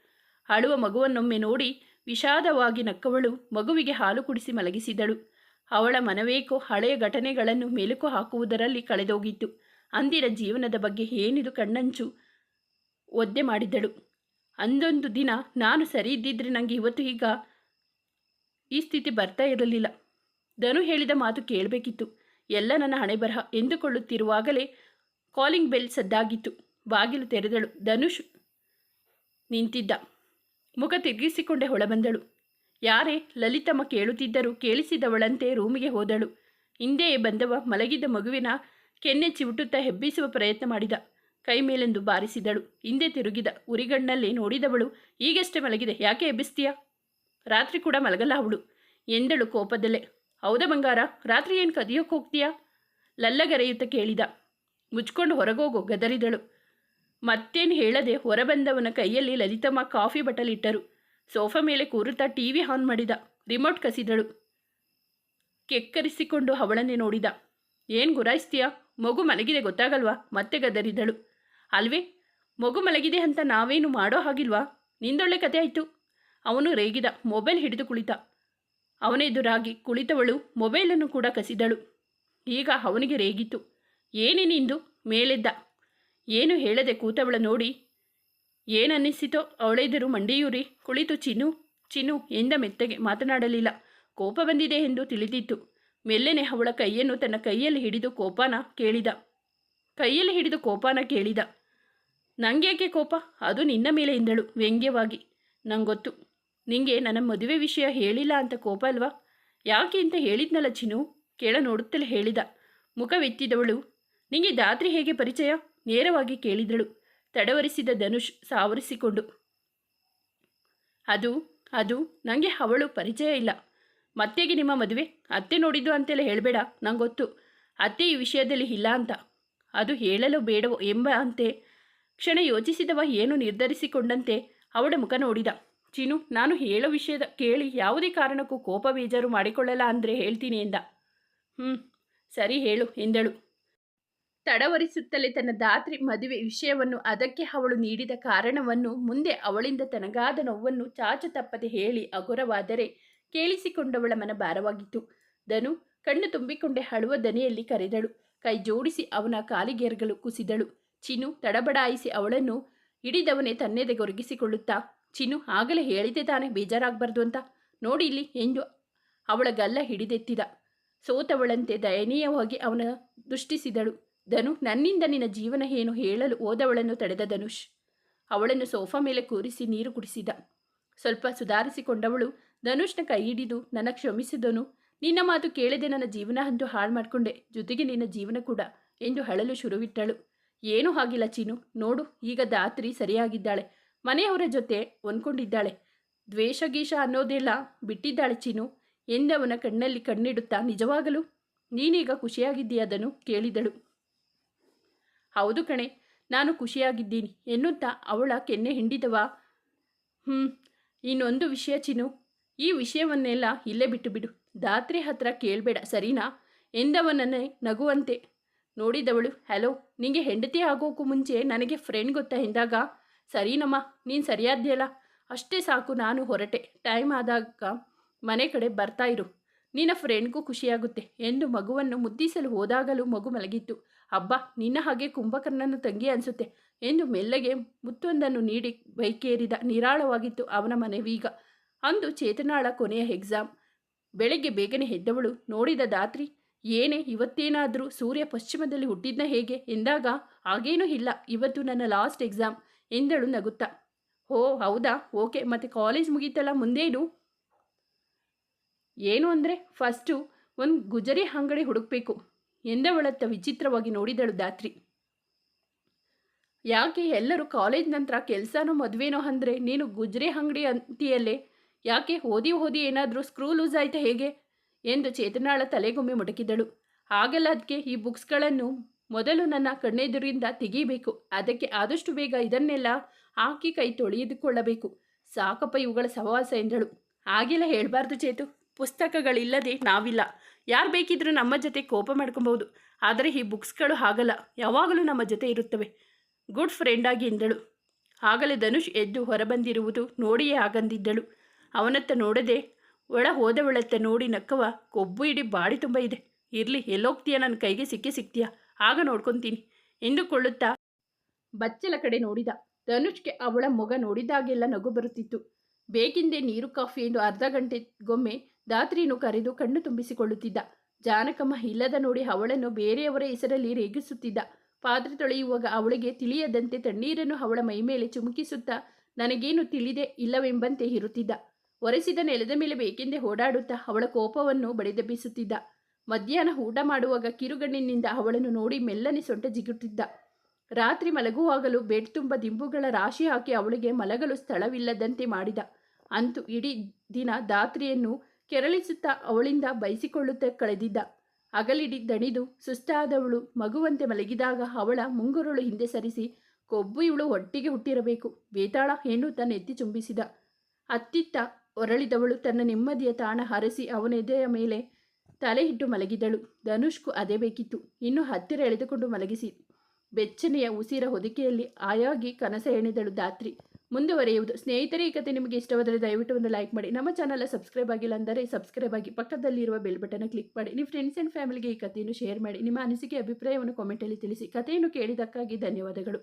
ಅಳುವ ಮಗುವನ್ನೊಮ್ಮೆ ನೋಡಿ ವಿಷಾದವಾಗಿ ನಕ್ಕವಳು ಮಗುವಿಗೆ ಹಾಲು ಕುಡಿಸಿ ಮಲಗಿಸಿದಳು. ಅವಳ ಮನವೇಕೋ ಹಳೆಯ ಘಟನೆಗಳನ್ನು ಮೆಲುಕು ಹಾಕುವುದರಲ್ಲಿ ಕಳೆದೋಗಿತ್ತು. ಅಂದಿನ ಜೀವನದ ಬಗ್ಗೆ ಏನಿದು ಕಣ್ಣಂಚು ಒದ್ದೆ ಮಾಡಿದ್ದಳು. ಅಂದೊಂದು ದಿನ ನಾನು ಸರಿ ಇದ್ದಿದ್ರೆ ನನಗೆ ಇವತ್ತು ಈಗ ಈ ಸ್ಥಿತಿ ಬರ್ತಾ ಇರಲಿಲ್ಲ. ಧನು ಹೇಳಿದ ಮಾತು ಕೇಳಬೇಕಿತ್ತು. ಎಲ್ಲ ನನ್ನ ಹಣೆ ಬರಹ ಎಂದುಕೊಳ್ಳುತ್ತಿರುವಾಗಲೇ ಕಾಲಿಂಗ್ ಬೆಲ್ ಸದ್ದಾಗಿತ್ತು. ಬಾಗಿಲು ತೆರೆದಳು. ಧನುಷ್ ನಿಂತಿದ್ದ. ಮುಖ ತಿರುಗಿಸಿಕೊಂಡೇ ಹೊಳಬಂದಳು. ಯಾರೇ ಲಲಿತಮ್ಮ ಕೇಳುತ್ತಿದ್ದರೂ ಕೇಳಿಸಿದವಳಂತೆ ರೂಮಿಗೆ ಹೋದಳು. ಹಿಂದೆಯೇ ಬಂದವ ಮಲಗಿದ್ದ ಮಗುವಿನ ಕೆನ್ನೆ ಚಿವುಟುತ್ತಾ ಹೆಬ್ಬಿಸುವ ಪ್ರಯತ್ನ ಮಾಡಿದ. ಕೈ ಮೇಲೆಂದು ಬಾರಿಸಿದಳು. ಹಿಂದೆ ತಿರುಗಿದ ಉರಿಗಣ್ಣಲ್ಲಿ ನೋಡಿದವಳು, ಈಗಷ್ಟೇ ಮಲಗಿದೆ. ಯಾಕೆ ಎಬ್ಬಿಸ್ತೀಯಾ? ರಾತ್ರಿ ಕೂಡ ಮಲಗಲ್ಲ ಅವಳು, ಎಂದಳು ಕೋಪದಲ್ಲೇ. ಹೌದಾ ಬಂಗಾರ, ರಾತ್ರಿ ಏನು ಕದಿಯೋಕೆ ಹೋಗ್ತೀಯಾ? ಲಲ್ಲಗರೆಯುತ್ತ ಕೇಳಿದ. ಮುಚ್ಕೊಂಡು ಹೊರಗೋಗು, ಗದರಿದಳು. ಮತ್ತೇನು ಹೇಳದೆ ಹೊರಬಂದವನ ಕೈಯಲ್ಲಿ ಲಲಿತಮ್ಮ ಕಾಫಿ ಬಟಲಿಟ್ಟರು ಸೋಫಾ ಮೇಲೆ ಕೂರುತ್ತಾ ಟಿ ವಿ ಆನ್ ಮಾಡಿದ. ರಿಮೋಟ್ ಕಸಿದಳು. ಕೆಕ್ಕರಿಸಿಕೊಂಡು ಅವಳನ್ನೇ ನೋಡಿದ. ಏನು ಗುರಾಯಿಸ್ತೀಯಾ? ಮಗು ಮಲಗಿದೆ ಗೊತ್ತಾಗಲ್ವಾ? ಮತ್ತೆ ಗದರಿದಳು. ಅಲ್ವೇ? ಮಗು ಮಲಗಿದೆ ಅಂತ ನಾವೇನು ಮಾಡೋ ಹಾಗಿಲ್ವಾ? ನಿಂದೊಳ್ಳೆ ಕತೆ ಆಯಿತು. ಅವನು ರೇಗಿದ. ಮೊಬೈಲ್ ಹಿಡಿದು ಕುಳಿತ. ಅವನೆದುರಾಗಿ ಕುಳಿತವಳು ಮೊಬೈಲನ್ನು ಕೂಡ ಕಸಿದಳು. ಈಗ ಅವನಿಗೆ ರೇಗಿತು. ಏನೇ ನಿಂದು? ಮೇಲೆದ್ದ. ಏನು ಹೇಳದೆ ಕೂತವಳ ನೋಡಿ. ಏನನ್ನಿಸಿತೋ ಅವಳೆದುರು ಮಂಡಿಯೂರಿ. ಕುಳಿತು ಚಿನ್ನು ಚಿನ್ನು ಎಂದ ಮೆತ್ತಗೆ ಮಾತನಾಡಲಿಲ್ಲ. ಕೋಪ ಬಂದಿದೆ ಎಂದು ತಿಳಿದಿತ್ತು. ಮೆಲ್ಲನೆ ಅವಳ ಕೈಯನ್ನು ತನ್ನ ಕೈಯಲ್ಲಿ ಹಿಡಿದು ಕೋಪನ ಕೇಳಿದ. ಕೈಯಲ್ಲಿ ಹಿಡಿದು ಕೋಪನ ಕೇಳಿದ. ನಂಗೇಕೆ ಕೋಪ? ಅದು ನಿನ್ನ ಮೇಲೆ ಎಂದಳು ವ್ಯಂಗ್ಯವಾಗಿ. ನಂಗೊತ್ತು. ನಿಂಗೆ ನನ್ನ ಮದುವೆ ವಿಷಯ ಹೇಳಿಲ್ಲ ಅಂತ ಕೋಪ ಅಲ್ವಾ? ಯಾಕೆ ಅಂತ ಹೇಳಿದ್ನಲ್ಲ ಚಿನು ಕೇಳ ನೋಡುತ್ತಲೇ ಹೇಳಿದ. ಮುಖವೆತ್ತಿದವಳು ನಿಂಗೆ ದಾತ್ರಿ ಹೇಗೆ ಪರಿಚಯ? ನೇರವಾಗಿ ಕೇಳಿದಳು. ತಡವರಿಸಿದ ಧನುಷ್ ಸಾವರಿಸಿಕೊಂಡು. ಅದು ಅದು ನನಗೆ ಅವಳು ಪರಿಚಯ ಇಲ್ಲ. ಮತ್ತೆಗೆ ನಿಮ್ಮ ಮದುವೆ? ಅತ್ತೆ ನೋಡಿದ್ದು ಅಂತೆಲ್ಲ ಹೇಳಬೇಡ, ನಂಗೊತ್ತು. ಗೊತ್ತು ಅತ್ತೆ ಈ ವಿಷಯದಲ್ಲಿ ಇಲ್ಲ ಅಂತ. ಅದು ಹೇಳಲು ಬೇಡವೋ ಎಂಬ ಅಂತೆ. ಕ್ಷಣ ಯೋಚಿಸಿದವ ಏನು ನಿರ್ಧರಿಸಿಕೊಂಡಂತೆ ಅವಳ ಮುಖ ನೋಡಿದ. ಚೀನು ನಾನು ಹೇಳೋ ವಿಷಯದ, ಕೇಳಿ ಯಾವುದೇ ಕಾರಣಕ್ಕೂ ಕೋಪ ಬೇಜಾರು ಮಾಡಿಕೊಳ್ಳಲ್ಲ ಅಂದರೆ ಹೇಳ್ತೀನಿ ಎಂದ. ಹ್ಞೂ ಸರಿ ಹೇಳು ಎಂದಳು. ತಡವರಿಸುತ್ತಲೇ ತನ್ನ ದಾತ್ರಿ ಮದುವೆ ವಿಷಯವನ್ನು ಅದಕ್ಕೆ ಅವಳು ನೀಡಿದ ಕಾರಣವನ್ನು ಮುಂದೆ ಅವಳಿಂದ ತನಗಾದ ನೋವನ್ನು ಚಾಚು ತಪ್ಪದೆ ಹೇಳಿ ಅಗುರವಾದರೆ ಕೇಳಿಸಿಕೊಂಡವಳ ಮನ ಭಾರವಾಗಿತ್ತು. ಧನು ಕಣ್ಣು ತುಂಬಿಕೊಂಡೆ ಹಳುವ ದನಿಯಲ್ಲಿ ಕರೆದಳು. ಕೈ ಜೋಡಿಸಿ ಅವನ ಕಾಲಿಗೆರ್ಗಲು ಕುಸಿದಳು. ಚಿನು ತಡಬಡಾಯಿಸಿ ಅವಳನ್ನು ಹಿಡಿದವನೇ ತನ್ನೆದೆಗೊರಗಿಸಿಕೊಳ್ಳುತ್ತಾ ಚಿನು ಆಗಲೇ ಹೇಳಿದೆ ತಾನೇ ಬೇಜಾರಾಗಬಾರ್ದು ಅಂತ. ನೋಡಿ ಇಲ್ಲಿ ಎಂದು ಅವಳ ಗಲ್ಲ ಹಿಡಿದೆತ್ತಿದ. ಸೋತವಳಂತೆ ದಯನೀಯವಾಗಿ ಅವನ ದೃಷ್ಟಿಸಿದಳು. ಧನು, ನನ್ನಿಂದ ನಿನ್ನ ಜೀವನ ಏನು ಹೇಳಲು ಓದವಳನ್ನು ತಡೆದ ಧನುಷ್. ಅವಳನ್ನು ಸೋಫಾ ಮೇಲೆ ಕೂರಿಸಿ ನೀರು ಕುಡಿಸಿದ. ಸ್ವಲ್ಪ ಸುಧಾರಿಸಿಕೊಂಡವಳು ಧನುಷ್ನ ಕೈ ಹಿಡಿದು ನನ್ನ ಕ್ಷಮಿಸಿದನು. ನಿನ್ನ ಮಾತು ಕೇಳದೆ ನನ್ನ ಜೀವನ ಅಂತೂ ಹಾಳು ಮಾಡಿಕೊಂಡೆ. ಜೊತೆಗೆ ನಿನ್ನ ಜೀವನ ಕೂಡ ಎಂದು ಅಳಲು ಶುರುವಿಟ್ಟಳು. ಏನೂ ಆಗಿಲ್ಲ ಚೀನು ನೋಡು, ಈಗ ದಾತ್ರಿ ಸರಿಯಾಗಿದ್ದಾಳೆ. ಮನೆಯವರ ಜೊತೆ ಹೊಂದ್ಕೊಂಡಿದ್ದಾಳೆ. ದ್ವೇಷ ಗೀಷ ಅನ್ನೋದೆಲ್ಲ ಬಿಟ್ಟಿದ್ದಾಳೆ ಚೀನು ಎಂದವನ ಕಣ್ಣಲ್ಲಿ ಕಣ್ಣಿಡುತ್ತಾ, ನಿಜವಾಗಲು? ನೀನೀಗ ಖುಷಿಯಾಗಿದ್ದೀಯ ಅದನ್ನು ಕೇಳಿದಳು. ಹೌದು ಕಣೆ, ನಾನು ಖುಷಿಯಾಗಿದ್ದೀನಿ ಎನ್ನುತ್ತಾ ಅವಳ ಕೆನ್ನೆ ಹಿಂಡಿದವ. ಹ್ಞೂ ಇನ್ನೊಂದು ವಿಷಯ ಚಿನು ಈ ವಿಷಯವನ್ನೆಲ್ಲ ಇಲ್ಲೇ ಬಿಟ್ಟು ಬಿಡು. ದಾತ್ರಿ ಹತ್ರ ಕೇಳಬೇಡ, ಸರಿನಾ? ಎಂದವನನ್ನೇ ನಗುವಂತೆ ನೋಡಿದವಳು. ಹಲೋ, ನಿಂಗೆ ಹೆಂಡತಿ ಆಗೋಕ್ಕೂ ಮುಂಚೆ ನನಗೆ ಫ್ರೆಂಡ್ ಗೊತ್ತಾ ಎಂದಾಗ? ಸರಿನಮ್ಮ ನೀನು ಸರಿಯಾದ್ಯಲ್ಲ ಅಷ್ಟೇ ಸಾಕು, ನಾನು ಹೊರಟೆ. ಟೈಮ್ ಆದಾಗ ಮನೆ ಕಡೆ ಬರ್ತಾ ಇರು. ನಿನ್ನ ಫ್ರೆಂಡ್ಗೂ ಖುಷಿಯಾಗುತ್ತೆ ಎಂದು ಮಗುವನ್ನು ಮುದ್ದಿಸಲು ಹೋದಾಗಲೂ ಮಗು ಮಲಗಿತ್ತು. ಅಬ್ಬಾ, ನಿನ್ನ ಹಾಗೆ ಕುಂಭಕರ್ಣನ ತಂಗಿ ಅನಿಸುತ್ತೆ ಎಂದು ಮೆಲ್ಲಗೆ ಮುತ್ತೊಂದನ್ನು ನೀಡಿ ಬೈಕೇರಿದ ನಿರಾಳವಾಗಿತ್ತು ಅವನ ಮನೆವೀಗ ಅಂದು ಚೇತನಾಳ ಕೊನೆಯ ಎಕ್ಸಾಮ್ ಬೆಳಗ್ಗೆ ಬೇಗನೆ ಎದ್ದವಳು, ನೋಡಿದ ದಾತ್ರಿ ಏನೇ ಇವತ್ತೇನಾದರೂ ಸೂರ್ಯ ಪಶ್ಚಿಮದಲ್ಲಿ ಹುಟ್ಟಿದ್ನ ಹೇಗೆ? ಎಂದಾಗ, ಹಾಗೇನೂ ಇಲ್ಲ. ಇವತ್ತು ನನ್ನ ಲಾಸ್ಟ್ ಎಕ್ಸಾಮ್ ಎಂದಳು ನಗುತ್ತಾ. ಓ ಹೌದಾ? ಓಕೆ, ಮತ್ತೆ ಕಾಲೇಜ್ ಮುಗೀತಲ್ಲ ಮುಂದೇನು ಏನು ಅಂದರೆ ಫಸ್ಟು ಒಂದು ಗುಜರಿ ಅಂಗಡಿ ಹುಡುಕಬೇಕು. ಎಂದವಳತ್ತ ವಿಚಿತ್ರವಾಗಿ ನೋಡಿದಳು ದಾತ್ರಿ ಯಾಕೆ ಎಲ್ಲರೂ ಕಾಲೇಜ್ ನಂತರ ಕೆಲಸನೋ ಮದುವೆನೋ ಅಂದರೆ, ನೀನು ಗುಜರಿ ಅಂಗಡಿ ಅಂತೀಯಲ್ಲೇ? ಯಾಕೆ ಓದಿ ಓದಿ ಏನಾದರೂ ಸ್ಕ್ರೂ ಲೂಸ್ ಆಯಿತಾ ಹೇಗೆ? ಎಂದು ಚೇತನಾಳ ತಲೆಗೊಮ್ಮೆ ಮುಟಕಿದಳು. ಹಾಗಲ್ಲ ಅದಕ್ಕೆ ಈ ಬುಕ್ಸ್ಗಳನ್ನು ಮೊದಲು ನನ್ನ ಕಣ್ಣೆದುರಿಂದ ತೆಗೀಬೇಕು. ಅದಕ್ಕೆ ಆದಷ್ಟು ಬೇಗ ಇದನ್ನೆಲ್ಲ ಹಾಕಿ ಕೈ ತೊಳೆದುಕೊಳ್ಳಬೇಕು. ಸಾಕಪ್ಪ ಇವುಗಳ ಸಹವಾಸ ಎಂದಳು. ಆಗಿಲ್ಲ ಹೇಳಬಾರ್ದು ಚೇತು. ಪುಸ್ತಕಗಳಿಲ್ಲದೆ ನಾವಿಲ್ಲ. ಯಾರು ಬೇಕಿದ್ರೂ ನಮ್ಮ ಜೊತೆ ಕೋಪ ಮಾಡ್ಕೊಬಹುದು. ಆದರೆ ಈ ಬುಕ್ಸ್ಗಳು ಹಾಗಲ್ಲ. ಯಾವಾಗಲೂ ನಮ್ಮ ಜೊತೆ ಇರುತ್ತವೆ. ಗುಡ್ ಫ್ರೆಂಡಾಗಿ ಎಂದಳು. ಆಗಲೇ ಧನುಷ್ ಎದ್ದು ಹೊರಬಂದಿರುವುದು ನೋಡಿಯೇ ಆಗಂದಿದ್ದಳು. ಅವನತ್ತ ನೋಡದೆ ಒಳ ಹೋದವಳತ್ತ ನೋಡಿ ನಕ್ಕವ ಕೊಬ್ಬು ಇಡೀ ಬಾಡಿ ತುಂಬ ಇದೆ. ಇರಲಿ, ಎಲ್ಲೋಗ್ತೀಯ? ನನ್ನ ಕೈಗೆ ಸಿಕ್ಕಿ ಸಿಗ್ತೀಯ ಆಗ ನೋಡ್ಕೊತೀನಿ. ಎಂದುಕೊಳ್ಳುತ್ತಾ ಬಚ್ಚಲ ಕಡೆ ನೋಡಿದ. ಧನುಷ್ಗೆ ಅವಳ ಮೊಗ ನೋಡಿದಾಗೆಲ್ಲ ನಗು ಬರುತ್ತಿತ್ತು. ಬೇಕಿಂದೆ ನೀರು, ಕಾಫಿ ಎಂದು ಅರ್ಧ ಗಂಟೆಗೊಮ್ಮೆ ದಾತ್ರಿಯನ್ನು ಕರೆದು ಕಣ್ಣು ತುಂಬಿಸಿಕೊಳ್ಳುತ್ತಿದ್ದ. ಜಾನಕಮ್ಮ ಇಲ್ಲದ ನೋಡಿ ಅವಳನ್ನು ಬೇರೆಯವರ ಹೆಸರಲ್ಲಿ ರೇಗಿಸುತ್ತಿದ್ದ. ಪಾತ್ರೆ ತೊಳೆಯುವಾಗ ಅವಳಿಗೆ ತಿಳಿಯದಂತೆ ತಣ್ಣೀರನ್ನು ಅವಳ ಮೈಮೇಲೆ ಚುಮುಕಿಸುತ್ತಾ ನನಗೇನು ತಿಳಿದೆ ಇಲ್ಲವೆಂಬಂತೆ ಇರುತ್ತಿದ್ದ. ಒರೆಸಿದ ನೆಲದ ಮೇಲೆ ಬೇಕೆಂದೇ ಓಡಾಡುತ್ತಾ ಅವಳ ಕೋಪವನ್ನು ಬಡಿದೆಬ್ಬಿಸುತ್ತಿದ್ದ. ಮಧ್ಯಾಹ್ನ ಊಟ ಮಾಡುವಾಗ ಕಿರುಗಣ್ಣಿನಿಂದ ಅವಳನ್ನು ನೋಡಿ ಮೆಲ್ಲನೆ ಸೊಂಟ ಜಿಗುಟ್ಟಿದ್ದ. ರಾತ್ರಿ ಮಲಗುವಾಗಲೂ ಬೆಡ್ ತುಂಬ ದಿಂಬುಗಳ ರಾಶಿ ಹಾಕಿ ಅವಳಿಗೆ ಮಲಗಲು ಸ್ಥಳವಿಲ್ಲದಂತೆ ಮಾಡಿದ. ಅಂತೂ ಇಡೀ ದಿನ ದಾತ್ರಿಯನ್ನು ಕೆರಳಿಸುತ್ತಾ ಅವಳಿಂದ ಬಯಸಿಕೊಳ್ಳುತ್ತಾ ಕಳೆದಿದ್ದ. ಅಗಲಿಡಿ ದಣಿದು ಸುಸ್ತಾದವಳು ಮಗುವಂತೆ ಮಲಗಿದಾಗ ಅವಳ ಮುಂಗುರುಳು ಹಿಂದೆ ಸರಿಸಿ ಕೊಬ್ಬು ಇವಳು ಒಟ್ಟಿಗೆ ಹುಟ್ಟಿರಬೇಕು. ಬೇತಾಳ ತನ್ನ ಎತ್ತಿ ಚುಂಬಿಸಿದ ಅತ್ತಿತ್ತ ಹೊರಳಿದವಳು ತನ್ನ ನೆಮ್ಮದಿಯ ತಾಣ ಹರಸಿ ಅವನ ಎದೆಯ ಮೇಲೆ ತಲೆ ಇಟ್ಟು ಮಲಗಿದಳು. ಧನುಷ್ಕು ಅದೇ ಬೇಕಿತ್ತು. ಇನ್ನು ಹತ್ತಿರ ಎಳೆದುಕೊಂಡು ಮಲಗಿಸಿ. ಬೆಚ್ಚನೆಯ ಉಸಿರ ಹೊದಿಕೆಯಲ್ಲಿ ಆಯಾಗಿ ಕನಸ ಎಣೆದಳು ದಾತ್ರಿ ಮುಂದುವರೆಯುವುದು. ಸ್ನೇಹಿತರೇ, ಈ ಕತೆ ನಿಮಗೆ ಇಷ್ಟವಾದರೆ ದಯವಿಟ್ಟು ಒಂದು ಲೈಕ್ ಮಾಡಿ. ನಮ್ಮ ಚಾನಲ್ ಸಬ್ಸ್ಕ್ರೈಬ್ ಆಗಿಲ್ಲ ಅಂದರೆ ಸಬ್ಸ್ಕ್ರೈಬ್ ಆಗಿ ಪಕ್ಕದಲ್ಲಿರುವ ಬೆಲ್ ಬಟನ್ ಕ್ಲಿಕ್ ಮಾಡಿ. ನಿಮ್ಮ ಫ್ರೆಂಡ್ಸ್ ಆ್ಯಂಡ್ ಫ್ಯಾಮಿಲಿಗೆ ಈ ಕಥೆಯನ್ನು ಶೇರ್ ಮಾಡಿ. ನಿಮ್ಮ ಅನಿಸಿಕೆ, ಅಭಿಪ್ರಾಯವನ್ನು ಕಾಮೆಂಟಲ್ಲಿ ತಿಳಿಸಿ. ಕಥೆಯನ್ನು ಕೇಳಿದ್ದಕ್ಕಾಗಿ ಧನ್ಯವಾದಗಳು.